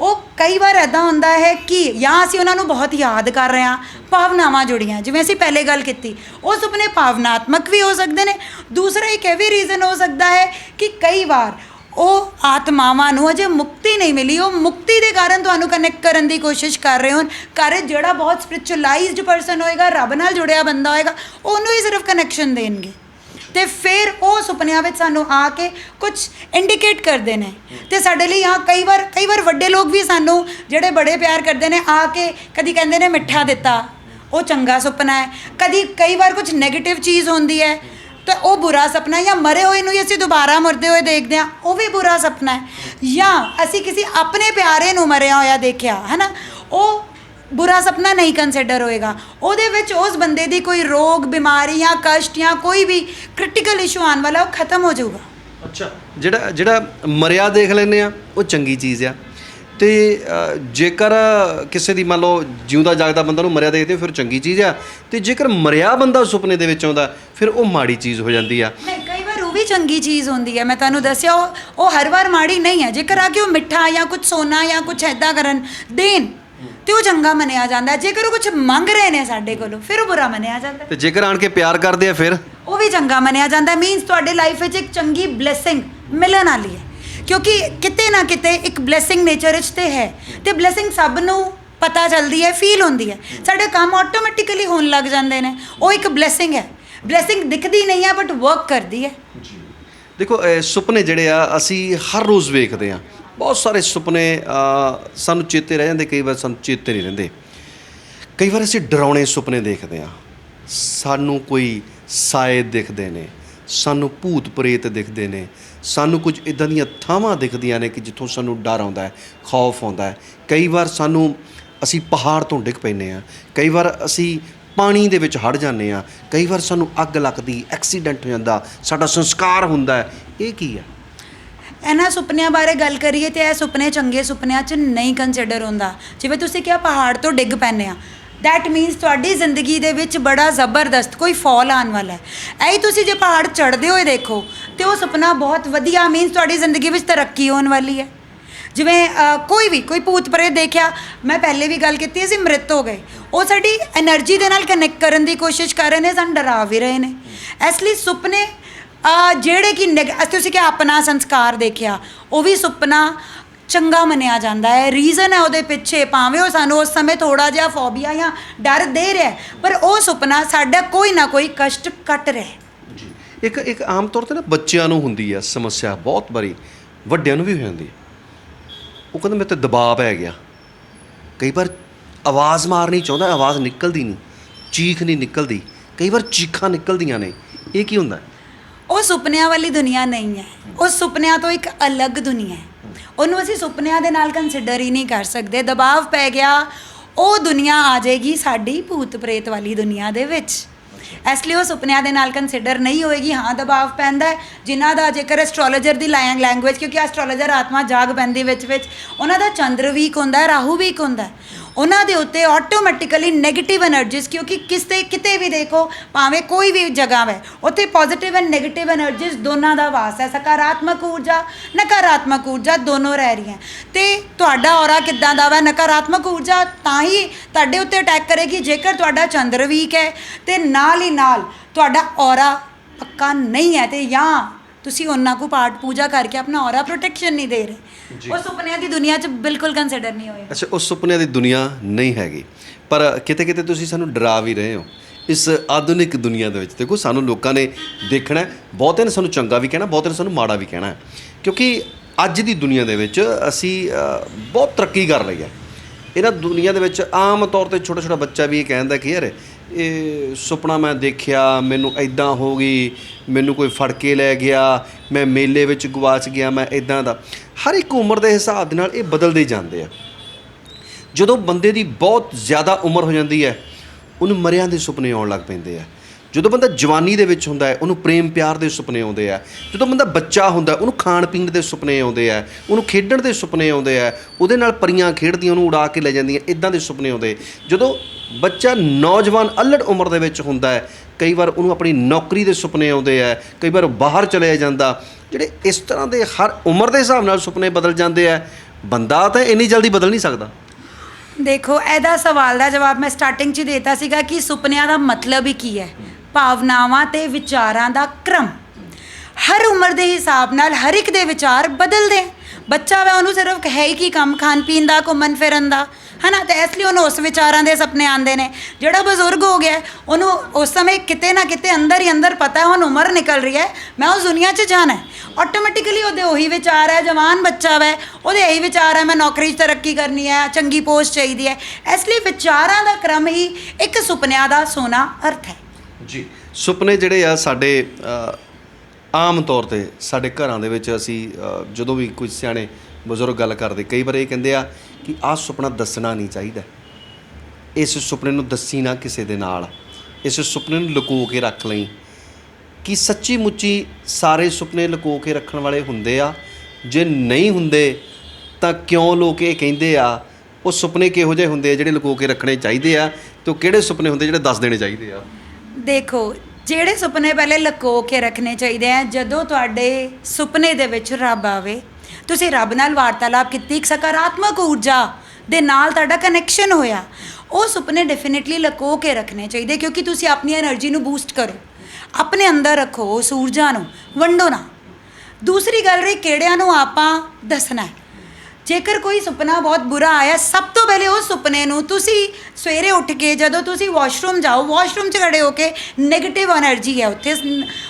ਉਹ ਕਈ ਵਾਰ ਐਦਾਂ ਹੁੰਦਾ ਹੈ ਕਿ ਜਾਂ ਅਸੀਂ ਉਹਨਾਂ ਨੂੰ ਬਹੁਤ ਯਾਦ ਕਰ ਰਹੇ ਹਾਂ, ਭਾਵਨਾਵਾਂ ਜੁੜੀਆਂ। ਜਿਵੇਂ ਅਸੀਂ ਪਹਿਲੇ ਗੱਲ ਕੀਤੀ, ਉਹ ਸੁਪਨੇ ਭਾਵਨਾਤਮਕ ਵੀ ਹੋ ਸਕਦੇ ਨੇ। ਦੂਸਰਾ ਇੱਕ ਇਹ ਵੀ ਰੀਜ਼ਨ ਹੋ ਸਕਦਾ ਹੈ ਕਿ ਕਈ ਵਾਰ ਉਹ ਆਤਮਾਵਾਂ ਨੂੰ ਅਜੇ ਮੁਕਤੀ ਨਹੀਂ ਮਿਲੀ। ਉਹ ਮੁਕਤੀ ਦੇ ਕਾਰਨ ਤੁਹਾਨੂੰ ਕਨੈਕਟ ਕਰਨ ਦੀ ਕੋਸ਼ਿਸ਼ ਕਰ ਰਹੇ ਹੋਣ। ਕਰ ਜਿਹੜਾ ਬਹੁਤ ਸਪਿਰਚੁਅਲਾਈਜ਼ਡ ਪਰਸਨ ਹੋਏਗਾ, ਰੱਬ ਨਾਲ ਜੁੜਿਆ ਬੰਦਾ ਹੋਏਗਾ, ਉਹਨੂੰ ਹੀ ਸਿਰਫ ਕਨੈਕਸ਼ਨ ਦੇਣਗੇ। ਤੇ ਫਿਰ ਉਹ ਸੁਪਨਿਆਂ ਵਿੱਚ ਸਾਨੂੰ ਆ ਕੇ ਕੁਝ ਇੰਡੀਕੇਟ ਕਰਦੇ ਨੇ। ਤੇ ਸਾਡੇ ਲਈ ਹਾਂ ਕਈ ਵਾਰ ਕਈ ਵਾਰ ਵੱਡੇ ਲੋਕ ਵੀ ਸਾਨੂੰ ਜਿਹੜੇ ਬੜੇ ਪਿਆਰ ਕਰਦੇ ਨੇ, ਆ ਕੇ ਕਦੀ ਕਹਿੰਦੇ ਨੇ ਮਿੱਠਾ ਦਿੱਤਾ। ਉਹ ਚੰਗਾ ਸੁਪਨਾ ਹੈ। ਕਦੀ ਕਈ ਵਾਰ ਕੁਝ 네ਗੇਟਿਵ ਚੀਜ਼ ਹੁੰਦੀ ਹੈ। ਤਾਂ ਉਹ ਬੁਰਾ ਸੁਪਨਾ ਜਾਂ ਮਰੇ ਹੋਏ ਨੂੰ ਹੀ ਅਸੀਂ ਦੁਬਾਰਾ ਮਰਦੇ ਹੋਏ ਦੇਖਦੇ ਹਾਂ, ਉਹ ਵੀ ਬੁਰਾ ਸੁਪਨਾ ਹੈ। ਜਾਂ ਅਸੀਂ ਕਿਸੇ ਆਪਣੇ ਪਿਆਰੇ ਨੂੰ ਮਰਿਆ ਹੋਇਆ ਦੇਖਿਆ ਹੈ ਨਾ ਉਹ ਬੁਰਾ ਸੁਪਨਾ ਨਹੀਂ ਕੰਸੀਡਰ ਹੋਏਗਾ। ਉਹਦੇ ਵਿੱਚ ਉਸ ਬੰਦੇ ਦੀ ਕੋਈ ਰੋਗ ਬਿਮਾਰੀ ਜਾਂ ਕਸ਼ਟ ਜਾਂ ਕੋਈ ਵੀ ਕ੍ਰਿਟੀਕਲ ਇਸ਼ੂ ਆਉਣ ਵਾਲਾ ਉਹ ਖਤਮ ਹੋ ਜਾਊਗਾ। ਅੱਛਾ ਜਿਹੜਾ ਜਿਹੜਾ ਮਰਿਆ ਦੇਖ ਲੈਂਦੇ ਆ ਉਹ ਚੰਗੀ ਚੀਜ਼ ਆ। ਤੇ ਜੇਕਰ ਕਿਸੇ ਦੀ ਮੰਨ ਲਓ ਜਿਉਂਦਾ ਜਾਗਦਾ ਬੰਦਾ ਨੂੰ ਮਰਿਆ ਦੇਖਦੇ ਹੋ, ਫਿਰ ਚੰਗੀ ਚੀਜ਼ ਆ। ਤੇ ਜੇਕਰ ਮਰਿਆ ਬੰਦਾ ਸੁਪਨੇ ਦੇ ਵਿੱਚ ਆਉਂਦਾ ਫਿਰ ਉਹ ਮਾੜੀ ਚੀਜ਼ ਹੋ ਜਾਂਦੀ ਆ। ਨਹੀਂ ਕਈ ਵਾਰ ਉਹ ਵੀ ਚੰਗੀ ਚੀਜ਼ ਹੁੰਦੀ ਹੈ ਮੈਂ ਤੁਹਾਨੂੰ ਦੱਸਿਆ ਉਹ ਉਹ ਹਰ ਵਾਰ ਮਾੜੀ ਨਹੀਂ ਹੈ ਜੇਕਰ ਆ ਕੇ ਉਹ ਮਿੱਠਾ ਜਾਂ ਕੁਝ ਸੋਨਾ ਜਾਂ ਕੁਝ ਐਦਾਂ ਕਰਨ ਦੇਣ ਤੇ ਉਹ ਚੰਗਾ ਮੰਨਿਆ ਜਾਂਦਾ? ਹੈ। ਜੇਕਰ ਉਹ ਕੁਝ ਮੰਗ ਰਹੇ ਨੇ ਸਾਡੇ ਕੋਲੋਂ ਫਿਰ ਉਹ ਬੁਰਾ ਮੰਨਿਆ ਜਾਂਦਾ। ਹੈ। ਤੇ ਜੇਕਰ ਆਣ ਕੇ ਪਿਆਰ ਕਰਦੇ ਆ ਫਿਰ? ਉਹ ਵੀ ਚੰਗਾ ਮੰਨਿਆ ਜਾਂਦਾ। ਮੀਨਸ ਤੁਹਾਡੇ ਲਾਈਫ ਵਿੱਚ ਇੱਕ ਚੰਗੀ ਬਲੇਸਿੰਗ ਮਿਲਣ ਵਾਲੀ ਹੈ। ਕਿਉਂਕਿ ਕਿਤੇ ਨਾ ਕਿਤੇ ਇੱਕ ਬਲੇਸਿੰਗ ਨੇਚਰ ਵਿੱਚ ਤੇ ਹੈ। ਤੇ ਬਲੇਸਿੰਗ ਸਭ ਨੂੰ ਪਤਾ ਚੱਲਦੀ ਹੈ ਫੀਲ ਹੁੰਦੀ ਹੈ। ਸਾਡੇ ਕੰਮ ਆਟੋਮੈਟਿਕਲੀ ਹੋਣ ਲੱਗ ਜਾਂਦੇ ਨੇ। ਉਹ ਇੱਕ ਬਲੇਸਿੰਗ ਹੈ। ਬਲੇਸਿੰਗ ਦਿਖਦੀ ਨਹੀਂ ਹੈ ਬਟ ਵਰਕ ਕਰਦੀ ਹੈ। ਦੇਖੋ ਇਹ ਸੁਪਨੇ ਜਿਹੜੇ ਆ ਅਸੀਂ ਹਰ ਰੋਜ਼ ਵੇਖਦੇ ਆ ਬਹੁਤ ਸਾਰੇ ਸੁਪਨੇ ਸਾਨੂੰ ਚੇਤੇ ਰਹਿ ਜਾਂਦੇ, ਕਈ ਵਾਰ ਸਾਨੂੰ ਚੇਤੇ ਨਹੀਂ ਰਹਿੰਦੇ। ਕਈ ਵਾਰ ਅਸੀਂ ਡਰਾਉਣੇ ਸੁਪਨੇ ਦੇਖਦੇ ਆ ਸਾਨੂੰ ਕੋਈ ਸਾਏ ਦਿਖਦੇ ਨੇ, ਸਾਨੂੰ ਭੂਤ ਪ੍ਰੇਤ ਦਿਖਦੇ ਨੇ, ਸਾਨੂੰ ਕੁਝ ਇਦਾਂ ਦੀਆਂ ਥਾਵਾਂ ਦਿਖਦੀਆਂ ਨੇ ਕਿ ਜਿੱਥੋਂ ਸਾਨੂੰ ਡਰ ਆਉਂਦਾ ਹੈ, ਖੌਫ ਆਉਂਦਾ ਹੈ। ਕਈ ਵਾਰ ਸਾਨੂੰ ਅਸੀਂ ਪਹਾੜ ਤੋਂ ਡਿੱਗ ਪੈਂਦੇ ਆ ਕਈ ਵਾਰ ਅਸੀਂ ਪਾਣੀ ਦੇ ਵਿੱਚ ਹੜ ਜਾਂਦੇ ਆ ਕਈ ਵਾਰ ਸਾਨੂੰ ਅੱਗ ਲੱਗਦੀ, ਐਕਸੀਡੈਂਟ ਹੋ ਜਾਂਦਾ, ਸਾਡਾ ਸੰਸਕਾਰ ਹੁੰਦਾ ਇਹ ਕੀ ਹੈ? ਇਹਨਾਂ ਸੁਪਨਿਆਂ ਬਾਰੇ ਗੱਲ ਕਰੀਏ ਤੇ ਇਹ ਸੁਪਨੇ ਚੰਗੇ ਸੁਪਨਿਆਂ 'ਚ ਨਹੀਂ ਕੰਸੀਡਰ ਹੁੰਦਾ। ਜਿਵੇਂ ਤੁਸੀਂ ਕਿਹਾ ਪਹਾੜ ਤੋਂ ਡਿੱਗ ਪੈਨੇ ਆ ਦੈਟ ਮੀਨਸ ਤੁਹਾਡੀ ਜ਼ਿੰਦਗੀ ਦੇ ਵਿੱਚ ਬੜਾ ਜ਼ਬਰਦਸਤ ਕੋਈ ਫਾਲ ਆਉਣ ਵਾਲਾ ਹੈ। ਐਈ ਤੁਸੀਂ ਜੇ ਪਹਾੜ ਚੜ੍ਹਦੇ ਹੋਏ ਦੇਖੋ, ਤੇ ਉਹ ਸੁਪਨਾ ਬਹੁਤ ਵਧੀਆ ਮੀਨਸ ਤੁਹਾਡੀ ਜ਼ਿੰਦਗੀ ਵਿੱਚ ਤਰੱਕੀ ਹੋਣ ਵਾਲੀ ਹੈ। ਜਿਵੇਂ ਕੋਈ ਵੀ, ਕੋਈ ਭੂਤ ਪ੍ਰੇਤ ਦੇਖਿਆ, ਮੈਂ ਪਹਿਲੇ ਵੀ ਗੱਲ ਕੀਤੀ ਸੀ ਮ੍ਰਿਤ ਹੋ ਗਏ। ਉਹ ਸਾਡੀ એનર્ਜੀ ਦੇ ਨਾਲ ਕਨੈਕਟ ਕਰਨ ਦੀ ਕੋਸ਼ਿਸ਼ ਕਰ ਰਹੇ ਨੇ, ਸਾਨੂੰ ਡਰਾ ਵੀ ਰਹੇ ਨੇ। ਇਸ ਲਈ ਸੁਪਨੇ ਆ ਜਿਹੜੇ ਕਿ ਨੈਗ- ਅਸੀਂ ਤੁਸੀਂ ਕਿਹਾ ਆਪਣਾ ਸੰਸਕਾਰ ਦੇਖਿਆ ਉਹ ਵੀ ਸੁਪਨਾ ਚੰਗਾ ਮੰਨਿਆ ਜਾਂਦਾ ਹੈ ਰੀਜ਼ਨ ਹੈ ਉਹਦੇ ਪਿੱਛੇ ਭਾਵੇਂ ਉਹ ਸਾਨੂੰ ਉਸ ਸਮੇਂ ਥੋੜਾ ਜਿਹਾ ਫੋਬੀਆ ਜਾਂ ਡਰ ਦੇ ਰਿਹਾ ਹੈ, ਪਰ ਉਹ ਸੁਪਨਾ ਸਾਡਾ ਕੋਈ ਨਾ ਕੋਈ ਕਸ਼ਟ ਕੱਟ ਰਿਹਾ ਹੈ। ਇੱਕ ਇੱਕ ਆਮ ਤੌਰ ਤੇ ਨਾ ਬੱਚਿਆਂ ਨੂੰ ਹੁੰਦੀ ਆ ਸਮੱਸਿਆ ਬਹੁਤ ਵਾਰੀ ਵੱਡਿਆਂ ਨੂੰ ਵੀ ਹੋ ਜਾਂਦੀ ਹੈ ਉਹ ਕਹਿੰਦੇ ਮੇਰੇ ਤੇ ਦਬਾਅ ਪੈ ਗਿਆ ਕਈ ਵਾਰ ਆਵਾਜ਼ ਮਾਰਨੀ ਚਾਹੁੰਦਾ ਆਵਾਜ਼ ਨਿਕਲਦੀ ਨਹੀਂ ਚੀਖ ਨਹੀਂ ਨਿਕਲਦੀ ਕਈ ਵਾਰ ਚੀਖਾਂ ਨਿਕਲਦੀਆਂ ਨੇ ਇਹ ਕੀ ਹੁੰਦਾ ਹੈ? ਉਹ ਸੁਪਨਿਆਂ ਵਾਲੀ ਦੁਨੀਆ ਨਹੀਂ ਹੈ। ਉਹ ਸੁਪਨਿਆਂ ਤੋਂ ਇੱਕ ਅਲੱਗ ਦੁਨੀਆ ਹੈ। ਉਹਨੂੰ ਅਸੀਂ ਸੁਪਨਿਆਂ ਦੇ ਨਾਲ ਕੰਸੀਡਰ ਹੀ ਨਹੀਂ ਕਰ ਸਕਦੇ। ਦਬਾਅ ਪੈ ਗਿਆ, ਉਹ ਦੁਨੀਆ ਆ ਜਾਏਗੀ ਸਾਡੀ ਭੂਤ ਪ੍ਰੇਤ ਵਾਲੀ ਦੁਨੀਆ ਦੇ ਵਿੱਚ। ਇਸ ਲਈ ਉਹ ਸੁਪਨਿਆਂ ਦੇ ਨਾਲ ਕੰਸੀਡਰ ਨਹੀਂ ਹੋਏਗੀ। ਹਾਂ, ਦਬਾਅ ਪੈਂਦਾ ਹੈ। ਜਿਨ੍ਹਾਂ ਦਾ ਜੇਕਰ ਐਸਟ੍ਰੋਲੋਜਰ ਦੀ ਲਾਇੰਗ ਲੈਂਗੁਏਜ ਕਿਉਂਕਿ ਐਸਟ੍ਰੋਲੋਜਰ ਆਤਮਾ ਜਾਗ ਪੈਂਦੀ ਵਿੱਚ ਵਿੱਚ, ਉਹਨਾਂ ਦਾ ਚੰਦਰ ਵੀਕ ਹੁੰਦਾ ਹੈ, ਰਾਹੂ ਵੀਕ ਹੁੰਦਾ ਉਹਨਾਂ ਦੇ ਉੱਤੇ ਆਟੋਮੈਟਿਕਲੀ ਨੈਗੇਟਿਵ એનર્ਜੀਜ਼ ਕਿਉਂਕਿ ਕਿਸ 'ਤੇ ਕਿਤੇ ਵੀ ਦੇਖੋ, ਭਾਵੇਂ ਕੋਈ ਵੀ ਜਗ੍ਹਾ ਹੈ ਉੱਥੇ ਪੋਜ਼ਿਟਿਵ ਐਂਡ ਨੈਗੇਟਿਵ એનર્ਜੀਜ਼ ਦੋਨਾਂ ਦਾ ਵਾਸ ਹੈ। ਸਕਾਰਾਤਮਕ ਊਰਜਾ, ਨਕਾਰਾਤਮਕ ਊਰਜਾ ਦੋਨੋਂ ਰਹਿ ਰਹੀਆਂ। ਤੇ ਤੁਹਾਡਾ ਔਰਾ ਕਿੱਦਾਂ ਦਾ ਵਾ? ਨਕਾਰਾਤਮਕ ਊਰਜਾ ਤਾਂ ਹੀ ਤੁਹਾਡੇ ਉੱਤੇ ਅਟੈਕ ਕਰੇਗੀ, ਜੇਕਰ ਤੁਹਾਡਾ ਚੰਦਰ ਵੀਕ ਹੈ, ਤੇ ਨਾਲ ਹੀ ਨਾਲ ਤੁਹਾਡਾ ਔਰਾ ਪੱਕਾ ਨਹੀਂ ਹੈ ਤੇ ਜਾਂ ਤੁਸੀਂ ਉਹਨਾਂ ਕੋ ਪਾਠ ਪੂਜਾ ਕਰਕੇ ਆਪਣਾ ਔਰਾ ਪ੍ਰੋਟੈਕਸ਼ਨ ਨਹੀਂ ਦੇ ਰਹੇ। ਉਹ ਸੁਪਨਿਆਂ ਦੀ ਦੁਨੀਆ 'ਚ ਬਿਲਕੁਲ ਕੰਸੀਡਰ ਨਹੀਂ ਹੋਏਗਾ ਅੱਛਾ ਉਸ ਸੁਪਨਿਆਂ ਦੀ ਦੁਨੀਆ ਨਹੀਂ ਹੈਗੀ। ਪਰ ਕਿਤੇ ਕਿਤੇ ਤੁਸੀਂ ਸਾਨੂੰ ਡਰਾ ਵੀ ਰਹੇ ਹੋ। ਇਸ ਆਧੁਨਿਕ ਦੁਨੀਆ ਦੇ ਵਿੱਚ ਦੇਖੋ ਸਾਨੂੰ ਲੋਕਾਂ ਨੇ ਦੇਖਣਾ ਹੈ, ਬਹੁਤਿਆਂ ਨੇ ਸਾਨੂੰ ਚੰਗਾ ਵੀ ਕਹਿਣਾ ਬਹੁਤਿਆਂ ਨੇ ਸਾਨੂੰ ਮਾੜਾ ਵੀ ਕਹਿਣਾ। ਕਿਉਂਕਿ ਅੱਜ ਦੀ ਦੁਨੀਆ ਦੇ ਵਿੱਚ ਅਸੀਂ ਬਹੁਤ ਤਰੱਕੀ ਕਰ ਲਈ ਹੈ। ਇਹਨਾਂ ਦੁਨੀਆ ਦੇ ਵਿੱਚ ਆਮ ਤੌਰ ਤੇ ਛੋਟਾ ਛੋਟਾ ਬੱਚਾ ਵੀ ਇਹ ਕਹਿੰਦਾ ਕਿ ਯਾਰ ਇਹ ਸੁਪਨਾ ਮੈਂ ਦੇਖਿਆ, ਮੈਨੂੰ ਐਦਾਂ ਹੋ ਗਈ, ਮੈਨੂੰ ਕੋਈ ਫੜ ਕੇ ਲੈ ਗਿਆ, ਮੈਂ ਮੇਲੇ ਵਿੱਚ ਗਵਾਚ ਗਿਆ, ਮੈਂ ਐਦਾਂ ਦਾ। ਹਰ ਇੱਕ ਉਮਰ ਦੇ ਹਿਸਾਬ ਦੇ ਨਾਲ ਇਹ ਬਦਲਦੇ ਜਾਂਦੇ ਆ। ਜਦੋਂ ਬੰਦੇ ਦੀ ਬਹੁਤ ਜ਼ਿਆਦਾ ਉਮਰ ਹੋ ਜਾਂਦੀ ਹੈ, ਉਹਨੂੰ ਮਰਿਆਂ ਦੇ ਸੁਪਨੇ ਆਉਣ ਲੱਗ ਪੈਂਦੇ ਆ। ਜਦੋਂ ਬੰਦਾ ਜਵਾਨੀ ਦੇ ਵਿੱਚ ਹੁੰਦਾ ਹੈ, ਉਹਨੂੰ ਪ੍ਰੇਮ ਪਿਆਰ ਦੇ ਸੁਪਨੇ ਆਉਂਦੇ ਆ। ਜਦੋਂ ਬੰਦਾ ਬੱਚਾ ਹੁੰਦਾ ਉਹਨੂੰ ਖਾਣ ਪੀਣ ਦੇ ਸੁਪਨੇ ਆਉਂਦੇ ਆ, ਉਹਨੂੰ ਖੇਡਣ ਦੇ ਸੁਪਨੇ ਆਉਂਦੇ ਆ, ਉਹਦੇ ਨਾਲ ਪਰੀਆਂ ਖੇਡਦੀਆਂ, ਉਹਨੂੰ ਉਡਾ ਕੇ ਲੈ ਜਾਂਦੀਆਂ ਇਦਾਂ ਦੇ ਸੁਪਨੇ ਆਉਂਦੇ। ਜਦੋਂ ਬੱਚਾ ਨੌਜਵਾਨ ਅਲੜ ਉਮਰ ਦੇ ਵਿੱਚ ਹੁੰਦਾ ਹੈ, ਕਈ ਵਾਰ ਉਹਨੂੰ ਆਪਣੀ ਨੌਕਰੀ ਦੇ ਸੁਪਨੇ ਆਉਂਦੇ ਆ, ਕਈ ਵਾਰ ਬਾਹਰ ਚਲੇ ਜਾਂਦਾ, ਜਿਹੜੇ ਇਸ ਤਰ੍ਹਾਂ ਦੇ ਹਰ ਉਮਰ ਦੇ ਹਿਸਾਬ ਨਾਲ ਸੁਪਨੇ ਬਦਲ ਜਾਂਦੇ ਆ, ਬੰਦਾ ਤਾਂ ਇੰਨੀ ਜਲਦੀ ਬਦਲ ਨਹੀਂ ਸਕਦਾ। ਦੇਖੋ, ਇਹਦਾ ਸਵਾਲ ਦਾ ਜਵਾਬ ਮੈਂ ਸਟਾਰਟਿੰਗ 'ਚ ਦੇਤਾ ਸੀਗਾ ਕਿ ਸੁਪਨਿਆਂ ਦਾ ਮਤਲਬ ਹੀ ਕੀ ਹੈ? ਭਾਵਨਾਵਾਂ ਤੇ ਵਿਚਾਰਾਂ ਦਾ ਕ੍ਰਮ। ਹਰ ਉਮਰ ਦੇ ਹਿਸਾਬ ਨਾਲ ਹਰ ਇੱਕ ਦੇ ਵਿਚਾਰ ਬਦਲਦੇ। ਬੱਚਾ ਵਾ ਉਹਨੂੰ ਸਿਰਫ ਹੈ ਹੀ ਕੀ ਕੰਮ ਖਾਣ ਪੀਣ ਦਾ, ਘੁੰਮਣ ਫਿਰਨ ਦਾ, ਹਨਾ? ਤੇ ਇਸ ਲਈ ਉਹਨੂੰ ਉਸ ਵਿਚਾਰਾਂ ਦੇ ਸੁਪਨੇ ਆਉਂਦੇ ਨੇ। ਜਿਹੜਾ ਬਜ਼ੁਰਗ ਹੋ ਗਿਆ, ਉਹਨੂੰ ਉਸ ਸਮੇਂ ਕਿਤੇ ਨਾ ਕਿਤੇ ਅੰਦਰ ਹੀ ਅੰਦਰ ਪਤਾ ਹੁਣ ਉਮਰ ਨਿਕਲ ਰਹੀ ਹੈ, ਮੈਂ ਉਸ ਦੁਨੀਆ 'ਚ ਜਾਣਾ ਆਟੋਮੈਟਿਕਲੀ ਉਹਦੇ ਉਹੀ ਵਿਚਾਰ ਹੈ, ਜਵਾਨ ਬੱਚਾ ਵੈ, ਉਹਦੇ ਇਹੀ ਵਿਚਾਰ ਹੈ, ਮੈਂ ਨੌਕਰੀ 'ਚ ਤਰੱਕੀ ਕਰਨੀ ਹੈ, ਚੰਗੀ ਪੋਸਟ ਚਾਹੀਦੀ ਹੈ। ਇਸ ਲਈ ਵਿਚਾਰਾਂ ਦਾ ਕ੍ਰਮ ਹੀ ਇੱਕ ਸੁਪਨਿਆਂ ਦਾ ਸੋਨਾ ਅਰਥ ਹੈ। ਜੀ, ਸੁਪਨੇ ਜਿਹੜੇ ਆ ਸਾਡੇ ਆਮ ਤੌਰ ਤੇ ਸਾਡੇ ਘਰਾਂ ਦੇ ਵਿੱਚ ਅਸੀਂ ਜਦੋਂ ਵੀ ਕੋਈ ਸਿਆਣੇ ਬਜ਼ੁਰਗ ਗੱਲ ਕਰਦੇ, ਕਈ ਵਾਰ ਇਹ ਕਹਿੰਦੇ ਆ ਕਿ ਆਹ ਸੁਪਨਾ ਦੱਸਣਾ ਨਹੀਂ ਚਾਹੀਦਾ। ਇਸ ਸੁਪਨੇ ਨੂੰ ਦੱਸੀ ਨਾ ਕਿਸੇ ਦੇ ਨਾਲ। ਇਸ ਸੁਪਨੇ ਨੂੰ ਲੁਕੋ ਕੇ ਰੱਖ ਲਈ। ਕਿ ਸੱਚੀ ਮੁੱਚੀ ਸਾਰੇ ਸੁਪਨੇ ਲੁਕੋ ਕੇ ਰੱਖਣ ਵਾਲੇ ਹੁੰਦੇ ਆ? ਜੇ ਨਹੀਂ ਹੁੰਦੇ, ਤਾਂ ਕਿਉਂ ਲੋਕ ਇਹ ਕਹਿੰਦੇ ਆ, ਉਹ ਸੁਪਨੇ ਕਿਹੋ ਜਿਹੇ ਹੁੰਦੇ ਆ ਜਿਹੜੇ ਲੁਕੋ ਕੇ ਰੱਖਣੇ ਚਾਹੀਦੇ ਆ ਤੇ ਉਹ ਕਿਹੜੇ ਸੁਪਨੇ ਹੁੰਦੇ ਜਿਹੜੇ ਦੱਸ ਦੇਣੇ ਚਾਹੀਦੇ ਆ? ਦੇਖੋ, ਜਿਹੜੇ ਸੁਪਨੇ ਪਹਿਲੇ ਲਕੋ ਕੇ ਰੱਖਣੇ ਚਾਹੀਦੇ ਆ, ਜਦੋਂ ਤੁਹਾਡੇ ਸੁਪਨੇ ਦੇ ਵਿੱਚ ਰੱਬ ਆਵੇ, ਤੁਸੀਂ ਰੱਬ ਨਾਲ ਵਾਰਤਾਲਾਪ ਕੀਤੀ, ਇੱਕ ਸਕਾਰਾਤਮਕ ਊਰਜਾ ਦੇ ਨਾਲ ਤੁਹਾਡਾ ਕਨੈਕਸ਼ਨ ਹੋਇਆ, ਉਹ ਸੁਪਨੇ ਡੈਫੀਨਿਟਲੀ ਲਕੋ ਕੇ ਰੱਖਣੇ ਚਾਹੀਦੇ, ਕਿਉਂਕਿ ਤੁਸੀਂ ਆਪਣੀ એનર્ਜੀ ਨੂੰ ਬੂਸਟ ਕਰੋ। ਆਪਣੇ ਅੰਦਰ ਰੱਖੋ ਉਸ ਊਰਜਾ ਨੂੰ, ਵੰਡੋ ਨਾ। ਦੂਸਰੀ ਗੱਲ ਰਹੀ, ਕਿਹੜਿਆਂ ਨੂੰ ਆਪਾਂ ਦੱਸਣਾ ਜੇਕਰ ਕੋਈ ਸੁਪਨਾ ਬਹੁਤ ਬੁਰਾ ਆਇਆ, ਸਭ ਤੋਂ ਪਹਿਲੇ ਉਹ ਸੁਪਨੇ ਨੂੰ ਤੁਸੀਂ ਸਵੇਰੇ ਉੱਠ ਕੇ, ਜਦੋਂ ਤੁਸੀਂ ਵਾਸ਼ਰੂਮ ਜਾਓ ਵਾਸ਼ਰੂਮ 'ਚ ਖੜੇ ਹੋ ਕੇ 네ਗੇਟਿਵ એનર્ਜੀ ਹੈ ਉੱਥੇ।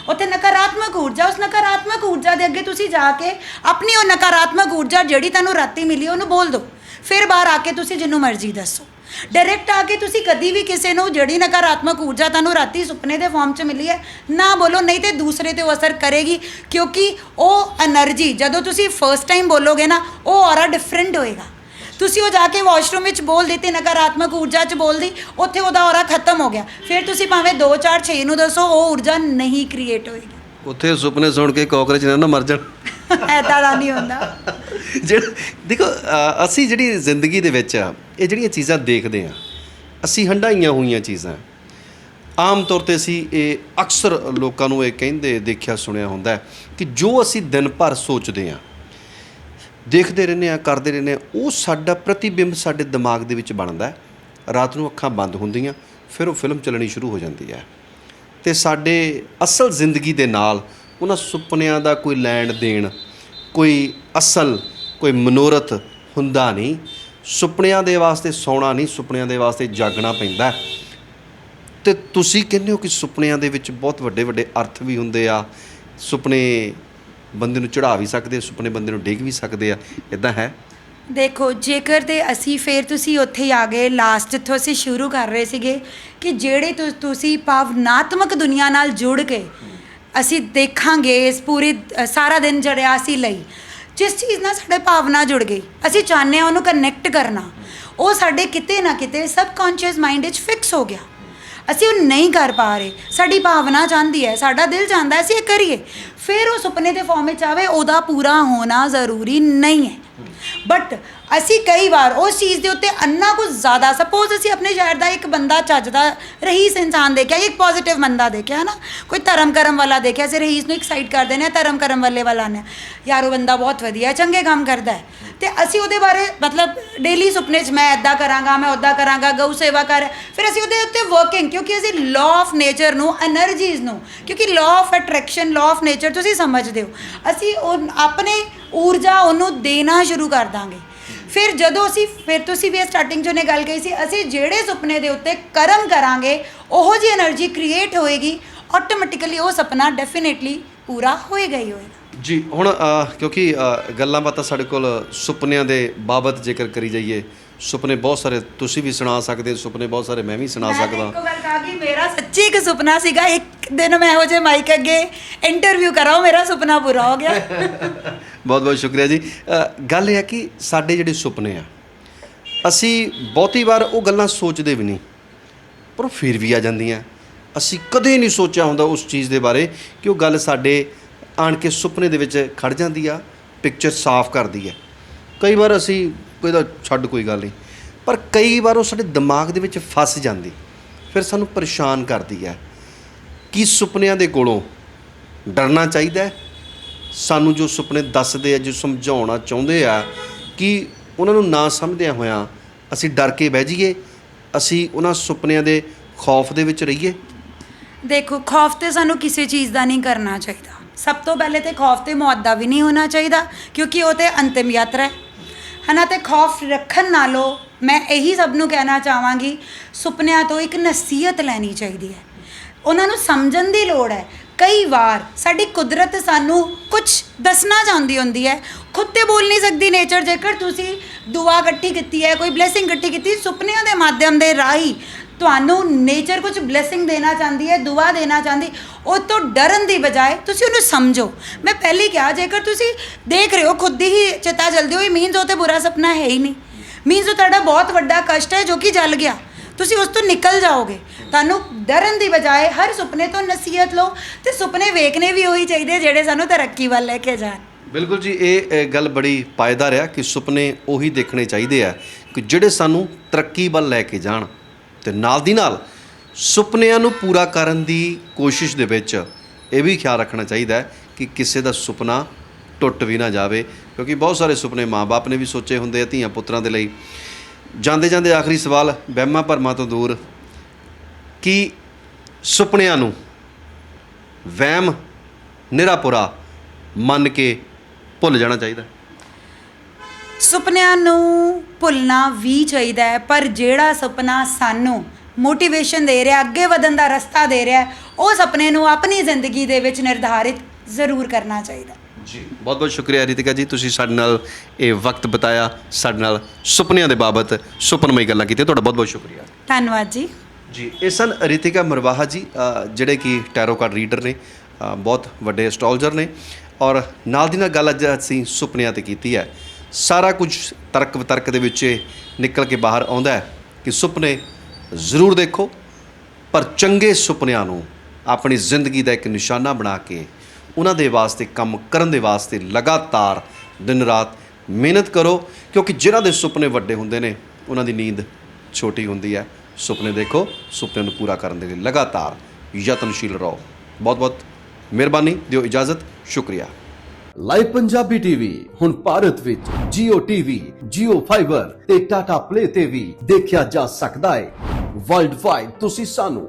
ਉੱਥੇ ਨਕਾਰਾਤਮਕ ਊਰਜਾ, ਉਸ ਨਕਾਰਾਤਮਕ ਊਰਜਾ ਦੇ ਅੱਗੇ ਤੁਸੀਂ ਜਾ ਕੇ ਆਪਣੀ ਉਹ ਨਕਾਰਾਤਮਕ ਊਰਜਾ ਜਿਹੜੀ ਤੁਹਾਨੂੰ ਰਾਤੀ ਮਿਲੀ, ਉਹਨੂੰ ਬੋਲ ਦਿਓ। ਫਿਰ ਬਾਹਰ ਆ ਕੇ ਤੁਸੀਂ ਜਿੰਨੂੰ ਮਰਜ਼ੀ ਦੱਸੋ। ਡਾਇਰੈਕਟ ਆ ਕੇ ਤੁਸੀਂ ਕਦੀ ਵੀ ਕਿਸੇ ਨੂੰ ਜਿਹੜੀ ਨਕਾਰਾਤਮਕ ਊਰਜਾ ਤੁਹਾਨੂੰ ਰਾਤੀ ਸੁਪਨੇ ਦੇ ਫਾਰਮ 'ਚ ਮਿਲੀ ਹੈ, ਨਾ ਬੋਲੋ, ਨਹੀਂ ਤੇ ਦੂਸਰੇ ਤੇ ਅਸਰ ਕਰੇਗੀ, ਕਿਉਂਕਿ ਉਹ એનર્ਜੀ ਜਦੋਂ ਤੁਸੀਂ ਫਰਸਟ ਟਾਈਮ ਬੋਲੋਗੇ ਨਾ, ਉਹ ਔਰਾ ਡਿਫਰੈਂਟ ਹੋਏਗਾ। ਤੁਸੀਂ ਉਹ ਜਾ ਕੇ ਵਾਸ਼ਰੂਮ ਵਿੱਚ ਬੋਲ ਦਿੱਤੀ ਨਕਾਰਾਤਮਕ ਊਰਜਾ 'ਚ ਬੋਲਦੀ ਉੱਥੇ ਉਹਦਾ ਔਰਾ ਖਤਮ ਹੋ ਗਿਆ। ਫਿਰ ਤੁਸੀਂ ਭਾਵੇਂ 2 4 6 ਨੂੰ ਦੱਸੋ ਉਹ ਊਰਜਾ ਨਹੀਂ ਕ੍ਰੀਏਟ ਹੋਏਗੀ। ਉੱਥੇ ਸੁਪਨੇ ਸੁਣ ਕੇ ਕਾਕਰੋਚ ਨਾ ਮਰ ਜਾਣ। ਐਦਾਂ ਦਾ ਨਹੀਂ ਹੁੰਦਾ। ਜਿਹੜਾ ਦੇਖੋ ਅਸੀਂ ਜਿਹੜੀ ਜ਼ਿੰਦਗੀ ਦੇ ਵਿੱਚ ਆ, ਇਹ ਜਿਹੜੀਆਂ ਚੀਜ਼ਾਂ ਦੇਖਦੇ ਆ ਅਸੀਂ ਹੰਡਾਈਆਂ ਹੋਈਆਂ ਚੀਜ਼ਾਂ। ਆਮ ਤੌਰ ਤੇ ਅਸੀਂ ਇਹ ਅਕਸਰ ਲੋਕਾਂ ਨੂੰ ਇਹ ਕਹਿੰਦੇ ਦੇਖਿਆ ਸੁਣਿਆ ਹੁੰਦਾ ਕਿ ਜੋ ਅਸੀਂ ਦਿਨ ਭਰ ਸੋਚਦੇ ਆ ਦੇਖਦੇ ਰਹਿੰਦੇ ਆ ਕਰਦੇ ਰਹਿੰਦੇ ਆ ਉਹ ਸਾਡਾ ਪ੍ਰਤੀਬਿੰਬ ਸਾਡੇ ਦਿਮਾਗ ਦੇ ਵਿੱਚ ਬਣਦਾ ਹੈ। ਰਾਤ ਨੂੰ ਅੱਖਾਂ ਬੰਦ ਹੁੰਦੀਆਂ, ਫਿਰ ਉਹ ਫਿਲਮ ਚੱਲਣੀ ਸ਼ੁਰੂ ਹੋ ਜਾਂਦੀ ਹੈ। ਤੇ ਸਾਡੇ ਅਸਲ ਜ਼ਿੰਦਗੀ ਦੇ ਨਾਲ ਉਹਨਾਂ ਸੁਪਨਿਆਂ ਦਾ ਕੋਈ ਲੈਣ ਦੇਣ, ਕੋਈ ਅਸਲ, ਕੋਈ ਮਨੋਰਥ ਹੁੰਦਾ ਨਹੀਂ। ਸੁਪਨਿਆਂ ਦੇ ਵਾਸਤੇ ਸੌਣਾ ਨਹੀਂ, ਸੁਪਨਿਆਂ ਦੇ ਵਾਸਤੇ ਜਾਗਣਾ ਪੈਂਦਾ ਹੈ। ਤੇ ਤੁਸੀਂ ਕਹਿੰਦੇ ਹੋ ਕਿ ਸੁਪਨਿਆਂ ਦੇ ਵਿੱਚ ਬਹੁਤ ਵੱਡੇ ਵੱਡੇ ਅਰਥ ਵੀ ਹੁੰਦੇ ਆ। ਸੁਪਨੇ ਬੰਦੇ ਨੂੰ ਚੜਾ ਵੀ ਸਕਦੇ ਸੁਪਨੇ ਬੰਦੇ ਨੂੰ ਡਿੱਗ ਵੀ ਸਕਦੇ ਆ ਇਦਾਂ ਹੈ? ਦੇਖੋ ਜੇਕਰ ਤੇ ਅਸੀਂ ਫੇਰ ਤੁਸੀਂ ਉੱਥੇ ਹੀ ਆ ਗਏ ਲਾਸਟ ਜਿੱਥੋਂ ਅਸੀਂ ਸ਼ੁਰੂ ਕਰ ਰਹੇ ਸੀਗੇ ਕਿ ਜਿਹੜੇ ਤੁ- ਤੁਸੀਂ ਭਾਵਨਾਤਮਕ ਦੁਨੀਆ ਨਾਲ ਜੁੜ ਕੇ ਅਸੀਂ ਦੇਖਾਂਗੇ ਇਸ ਪੂਰੀ ਅ, ਸਾਰਾ ਦਿਨ ਜੜਿਆ ਅਸੀਂ ਲਈ ਜਿਸ ਚੀਜ਼ ਨਾਲ ਸਾਡੇ ਭਾਵਨਾ ਜੁੜ ਗਈ ਅਸੀਂ ਚਾਹੁੰਦੇ ਹਾਂ ਉਹਨੂੰ ਕਨੈਕਟ ਕਰਨਾ। ਉਹ ਸਾਡੇ ਕਿਤੇ ਨਾ ਕਿਤੇ ਸਬਕੌਂਸ਼ੀਅਸ ਮਾਈਂਡ ਵਿੱਚ ਫਿਕਸ ਹੋ ਗਿਆ। ਅਸੀਂ ਉਹ ਨਹੀਂ ਕਰ ਪਾ ਰਹੇ। ਸਾਡੀ ਭਾਵਨਾ ਚਾਹੁੰਦੀ ਹੈ, ਸਾਡਾ ਦਿਲ ਚਾਹੁੰਦਾ ਅਸੀਂ ਇਹ ਕਰੀਏ। ਫਿਰ ਉਹ ਸੁਪਨੇ ਦੇ ਫਾਰਮ ਵਿੱਚ ਆਵੇ, ਉਹਦਾ ਪੂਰਾ ਹੋਣਾ ਜ਼ਰੂਰੀ ਨਹੀਂ ਹੈ। ਬਟ ਅਸੀਂ ਕਈ ਵਾਰ ਉਸ ਚੀਜ਼ ਦੇ ਉੱਤੇ ਅੰਨਾ ਕੁਝ ਜ਼ਿਆਦਾ ਸਪੋਜ਼ ਅਸੀਂ ਆਪਣੇ ਸ਼ਹਿਰ ਦਾ ਇੱਕ ਬੰਦਾ ਚੱਜਦਾ ਰਹੀਸ ਇਨਸਾਨ ਦੇਖਿਆ, ਇੱਕ ਪੋਜ਼ਿਟਿਵ ਬੰਦਾ ਦੇਖਿਆ ਹੈ ਨਾ ਕੋਈ ਧਰਮ ਕਰਮ ਵਾਲਾ ਦੇਖਿਆ, ਅਸੀਂ ਰਹੀਸ ਨੂੰ ਐਕਸਾਈਟ ਕਰ ਦਿੰਦੇ ਆ ਧਰਮ ਕਰਮ ਵਾਲੇ ਵਾਲਾ ਨੇ ਯਾਰ ਉਹ ਬੰਦਾ ਬਹੁਤ ਵਧੀਆ, ਚੰਗੇ ਕੰਮ ਕਰਦਾ ਹੈ। ਤੇ ਅਸੀਂ ਉਹਦੇ ਬਾਰੇ, ਮਤਲਬ ਡੇਲੀ ਸੁਪਨੇ 'ਚ ਮੈਂ ਐਦਾਂ ਕਰਾਂਗਾ, ਮੈਂ ਉਦਾਂ ਕਰਾਂਗਾ, ਗਊ ਸੇਵਾ ਕਰ, ਫਿਰ ਅਸੀਂ ਉਹਦੇ ਉੱਤੇ ਵਰਕਿੰਗ ਕਿਉਂਕਿ ਅਸੀਂ ਲਾਅ ਆਫ ਨੇਚਰ ਨੂੰ એનર્ਜੀਜ਼ ਨੂੰ, ਕਿਉਂਕਿ law of attraction law of nature ਤੁਸੀਂ ਸਮਝਦੇ ਹੋ। ਅਸੀਂ ਉਹ ਆਪਣੇ ਊਰਜਾ ਉਹਨੂੰ ਦੇਣਾ ਸ਼ੁਰੂ ਕਰ ਦਾਂਗੇ। ਫਿਰ ਜਦੋਂ ਅਸੀਂ ਫਿਰ ਤੁਸੀਂ ਵੀ ਸਟਾਰਟਿੰਗ 'ਚ ਉਹਨੇ ਗੱਲ ਕਹੀ ਸੀ ਅਸੀਂ ਜਿਹੜੇ ਸੁਪਨੇ ਦੇ ਉੱਤੇ ਕਰਮ ਕਰਾਂਗੇ ਉਹ ਜੀ એનર્ਜੀ ਕ੍ਰੀਏਟ ਹੋਏਗੀ ਆਟੋਮੈਟਿਕਲੀ ਉਹ ਸੁਪਨਾ ਡੈਫੀਨਿਟਲੀ ਪੂਰਾ ਹੋਏਗਾ ਹੀ ਹੋਏਗਾ। ਜੀ ਹੁਣ ਕਿਉਂਕਿ ਗੱਲਾਂ ਬਾਤਾਂ ਸਾਡੇ ਕੋਲ ਸੁਪਨਿਆਂ ਦੇ ਬਾਬਤ ਜੇਕਰ ਕਰੀ ਜਾਈਏ ਸੁਪਨੇ ਬਹੁਤ ਸਾਰੇ ਤੁਸੀਂ ਵੀ ਸੁਣਾ ਸਕਦੇ ਸੁਪਨੇ ਬਹੁਤ ਸਾਰੇ ਮੈਂ ਵੀ ਸੁਣਾ ਸਕਦਾ। ਇੱਕੋ ਗੱਲ ਕਹਾ ਕਿ ਮੇਰਾ ਸੱਚੀ ਇੱਕ ਸੁਪਨਾ ਸੀਗਾ ਇੱਕ ਦਿਨ ਮੈਂ ਇਹੋ ਜਿਹੇ ਮਾਈਕ ਅੱਗੇ ਇੰਟਰਵਿਊ ਕਰਾਉ ਮੇਰਾ ਸੁਪਨਾ ਪੂਰਾ ਹੋ ਗਿਆ। ਬਹੁਤ ਬਹੁਤ ਸ਼ੁਕਰੀਆ ਜੀ। ਅ, ਗੱਲ ਇਹ ਹੈ ਕਿ ਸਾਡੇ ਜਿਹੜੇ ਸੁਪਨੇ ਆ ਅਸੀਂ ਬਹੁਤੀ ਵਾਰ ਉਹ ਗੱਲਾਂ ਸੋਚਦੇ ਵੀ ਨਹੀਂ ਪਰ ਉਹ ਫਿਰ ਵੀ ਆ ਜਾਂਦੀਆਂ। ਅਸੀਂ ਕਦੇ ਨਹੀਂ ਸੋਚਿਆ ਹੁੰਦਾ ਉਸ ਚੀਜ਼ ਦੇ ਬਾਰੇ ਕਿ ਉਹ ਗੱਲ ਸਾਡੇ ਆਣ ਕੇ ਸੁਪਨੇ ਦੇ ਵਿੱਚ ਖੜ ਜਾਂਦੀ ਆ ਪਿਕਚਰ ਸਾਫ਼ ਕਰਦੀ ਹੈ ਕਈ ਵਾਰ ਅਸੀਂ ਕੋਈ ਦਾ ਛੱਡ ਕੋਈ ਗੱਲ ਨਹੀਂ ਪਰ ਕਈ ਵਾਰ ਉਹ ਸਾਡੇ ਦਿਮਾਗ ਦੇ ਵਿੱਚ ਫਸ ਜਾਂਦੀ ਫਿਰ ਸਾਨੂੰ ਪਰੇਸ਼ਾਨ ਕਰਦੀ ਹੈ ਕੀ ਸੁਪਨਿਆਂ ਦੇ ਕੋਲੋਂ ਡਰਨਾ ਚਾਹੀਦਾ ਸਾਨੂੰ ਜੋ ਸੁਪਨੇ ਦੱਸਦੇ ਆ, ਜੋ ਸਮਝਾਉਣਾ ਚਾਹੁੰਦੇ ਆ, ਕਿ ਉਹਨਾਂ ਨੂੰ ਨਾ ਸਮਝਦਿਆਂ ਹੋਇਆਂ ਅਸੀਂ ਡਰ ਕੇ ਬਹਿ ਜਾਈਏ? ਅਸੀਂ ਉਹਨਾਂ ਸੁਪਨਿਆਂ ਦੇ ਖੌਫ ਦੇ ਵਿੱਚ ਰਹੀਏ? ਦੇਖੋ, ਖੌਫ ਤੇ ਸਾਨੂੰ ਕਿਸੇ ਚੀਜ਼ ਦਾ ਨਹੀਂ ਕਰਨਾ ਚਾਹੀਦਾ। ਸਭ ਤੋਂ ਪਹਿਲੇ ਤੇ ਖੌਫ ਤੇ ਮੌਤ ਦਾ ਵੀ ਨਹੀਂ ਹੋਣਾ ਚਾਹੀਦਾ, ਕਿਉਂਕਿ ਉਹ ਤੇ ਅੰਤਿਮ ਯਾਤਰਾ ਹੈ। ਹਨਾ, ਤੇ ਖੌਫ ਰੱਖਣ ਨਾਲੋਂ ਮੈਂ ਇਹੀ ਸਭ ਨੂੰ ਕਹਿਣਾ ਚਾਹਾਂਗੀ, ਸੁਪਨਿਆਂ ਤੋਂ ਇੱਕ ਨਸੀਹਤ ਲੈਣੀ ਚਾਹੀਦੀ ਹੈ। ਉਹਨਾਂ ਨੂੰ ਸਮਝਣ ਦੀ ਲੋੜ ਹੈ। ਕਈ ਵਾਰ ਸਾਡੀ ਕੁਦਰਤ ਸਾਨੂੰ ਕੁਝ ਦੱਸਣਾ ਚਾਹੁੰਦੀ ਹੁੰਦੀ ਹੈ। ਖੁਦ ਤੇ ਬੋਲ ਨਹੀਂ ਸਕਦੀ ਨੇਚਰ ਜੇਕਰ ਤੁਸੀਂ ਦੁਆ ਇਕੱਠੀ ਕੀਤੀ ਹੈ, ਕੋਈ ਬਲੇਸਿੰਗ ਇਕੱਠੀ ਕੀਤੀ, ਸੁਪਨਿਆਂ ਦੇ ਮਾਧਿਅਮ ਦੇ ਰਾਹੀਂ ਤੁਹਾਨੂੰ ਨੇਚਰ ਕੁਝ ਬਲੇਸਿੰਗ ਦੇਣਾ ਚਾਹੁੰਦੀ ਹੈ, ਦੁਆ ਦੇਣਾ ਚਾਹੁੰਦੀ, ਉਹ ਤੋਂ ਡਰਨ ਦੀ ਬਜਾਏ ਤੁਸੀਂ ਉਹਨੂੰ ਸਮਝੋ। ਮੈਂ ਪਹਿਲੇ ਕਿਹਾ, ਜੇਕਰ ਤੁਸੀਂ ਦੇਖ ਰਹੇ ਹੋ, ਖੁਦ ਦੀ ਹੀ ਚਿਤਾ ਜਲਦੀ ਹੋਈ ਮੀਨਸ ਉਹ ਤੇ ਬੁਰਾ ਸੁਪਨਾ ਹੈ ਹੀ ਨਹੀਂ। ਮੀਨਸ ਉਹ ਤੁਹਾਡਾ ਬਹੁਤ ਵੱਡਾ ਕਸ਼ਟ ਹੈ ਜੋ ਕਿ ਜਲ ਗਿਆ। ਤੁਸੀਂ ਉਸ ਤੋਂ ਨਿਕਲ ਜਾਓਗੇ। ਤੁਹਾਨੂੰ ਡਰਨ ਦੀ ਬਜਾਏ ਹਰ ਸੁਪਨੇ ਤੋਂ ਨਸੀਹਤ ਲਓ ਤੇ ਸੁਪਨੇ ਵੇਖਣੇ ਵੀ ਉਹੀ ਚਾਹੀਦੇ ਜਿਹੜੇ ਸਾਨੂੰ ਤਰੱਕੀ ਵੱਲ ਲੈ ਕੇ ਜਾਣ। ਬਿਲਕੁਲ ਜੀ, ਇਹ ਗੱਲ ਬੜੀ ਪਾਇਦਾਰ ਆ ਕਿ ਸੁਪਨੇ ਉਹੀ ਦੇਖਣੇ ਚਾਹੀਦੇ ਆ ਕਿ ਜਿਹੜੇ ਸਾਨੂੰ ਤਰੱਕੀ ਵੱਲ ਲੈ ਕੇ ਜਾਣ ਤੇ ਨਾਲ ਦੀ ਨਾਲ ਸੁਪਨਿਆਂ ਨੂੰ ਪੂਰਾ ਕਰਨ ਦੀ ਕੋਸ਼ਿਸ਼ ਦੇ ਵਿੱਚ ਇਹ ਵੀ ਖਿਆਲ ਰੱਖਣਾ ਚਾਹੀਦਾ ਹੈ ਕਿ ਕਿਸੇ ਦਾ ਸੁਪਨਾ ਟੁੱਟ ਵੀ ਨਾ ਜਾਵੇ, ਕਿਉਂਕਿ ਬਹੁਤ ਸਾਰੇ ਸੁਪਨੇ ਮਾਪੇ ਨੇ ਵੀ ਸੋਚੇ ਹੁੰਦੇ ਆ ਧੀਆਂ ਪੁੱਤਰਾਂ ਦੇ ਲਈ। ਜਾਂਦੇ ਜਾਂਦੇ ਆਖਰੀ ਸਵਾਲ, ਵਹਿਮਾਂ ਭਰਮਾਂ ਤੋਂ ਦੂਰ, ਕਿ ਸੁਪਨਿਆਂ ਨੂੰ ਵਹਿਮ ਨਿਰਾਪੁਰਾ ਮੰਨ ਕੇ ਭੁੱਲ ਜਾਣਾ ਚਾਹੀਦਾ? ਸੁਪਨਿਆਂ ਨੂੰ ਭੁੱਲਣਾ ਵੀ ਚਾਹੀਦਾ ਹੈ, ਪਰ ਜਿਹੜਾ ਸੁਪਨਾ ਸਾਨੂੰ ਮੋਟੀਵੇਸ਼ਨ ਦੇ ਰਿਹਾ, ਅੱਗੇ ਵਧਣ ਦਾ ਰਸਤਾ ਦੇ ਰਿਹਾ, ਉਹ ਸੁਪਨੇ ਨੂੰ ਆਪਣੀ ਜ਼ਿੰਦਗੀ ਦੇ ਵਿੱਚ ਨਿਰਧਾਰਿਤ ਜ਼ਰੂਰ ਕਰਨਾ ਚਾਹੀਦਾ। ਜੀ। ਬਹੁਤ ਬਹੁਤ ਸ਼ੁਕਰੀਆ ਰਿਤਿਕਾ ਜੀ ਤੁਸੀਂ ਸਾਡੇ ਨਾਲ ਇਹ ਵਕਤ ਬਿਤਾਇਆ ਸਾਡੇ ਨਾਲ ਸੁਪਨਿਆਂ ਦੇ ਬਾਬਤ ਸੁਪਨਮਈ ਗੱਲਾਂ ਕੀਤੀਆਂ ਤੁਹਾਡਾ ਬਹੁਤ ਬਹੁਤ ਸ਼ੁਕਰੀਆ। ਧੰਨਵਾਦ ਜੀ। ਜੀ ਇਹ ਸਨ ਰਿਤਿਕਾ ਮਰਵਾਹਾ ਜੀ ਜਿਹੜੇ ਕਿ ਟੈਰੋ ਕਾਰਡ ਰੀਡਰ ਨੇ ਬਹੁਤ ਵੱਡੇ ਐਸਟ੍ਰੋਲੋਜਰ ਨੇ ਔਰ ਨਾਲ ਦੀ ਨਾਲ ਗੱਲ ਅੱਜ ਅਸੀਂ ਸੁਪਨਿਆਂ ਤੇ ਕੀਤੀ ਹੈ। ਸਾਰਾ ਕੁਝ ਤਰਕ ਵਿਤਰਕ ਦੇ ਵਿੱਚ ਨਿਕਲ ਕੇ ਬਾਹਰ ਆਉਂਦਾ ਹੈ ਕਿ ਸੁਪਨੇ ਜ਼ਰੂਰ ਦੇਖੋ ਪਰ ਚੰਗੇ ਸੁਪਨਿਆਂ ਨੂੰ ਆਪਣੀ ਜ਼ਿੰਦਗੀ ਦਾ ਇੱਕ ਨਿਸ਼ਾਨਾ ਬਣਾ ਕੇ ਉਹਨਾਂ ਦੇ ਵਾਸਤੇ ਕੰਮ ਕਰਨ ਦੇ ਵਾਸਤੇ ਲਗਾਤਾਰ ਦਿਨ ਰਾਤ ਮਿਹਨਤ ਕਰੋ ਕਿਉਂਕਿ ਜਿਨ੍ਹਾਂ ਦੇ ਸੁਪਨੇ ਵੱਡੇ ਹੁੰਦੇ ਨੇ ਉਹਨਾਂ ਦੀ ਨੀਂਦ ਛੋਟੀ ਹੁੰਦੀ ਹੈ। ਸੁਪਨੇ ਦੇਖੋ ਸੁਪਨਿਆਂ ਨੂੰ ਪੂਰਾ ਕਰਨ ਦੇ ਲਈ ਲਗਾਤਾਰ ਯਤਨਸ਼ੀਲ ਰਹੋ। ਬਹੁਤ ਬਹੁਤ ਮਿਹਰਬਾਨੀ ਦਿਓ ਇਜਾਜ਼ਤ ਸ਼ੁਕਰੀਆ। ਲਾਈਵ ਪੰਜਾਬੀ ਟੀਵੀ ਹੁਣ ਭਾਰਤ ਵਿੱਚ Jio TV, Jio Fiber ਤੇ Tata Play ਤੇ ਵੀ ਦੇਖਿਆ ਜਾ ਸਕਦਾ ਹੈ। ਵਰਲਡ ਵਾਈਡ ਤੁਸੀਂ ਸਾਨੂੰ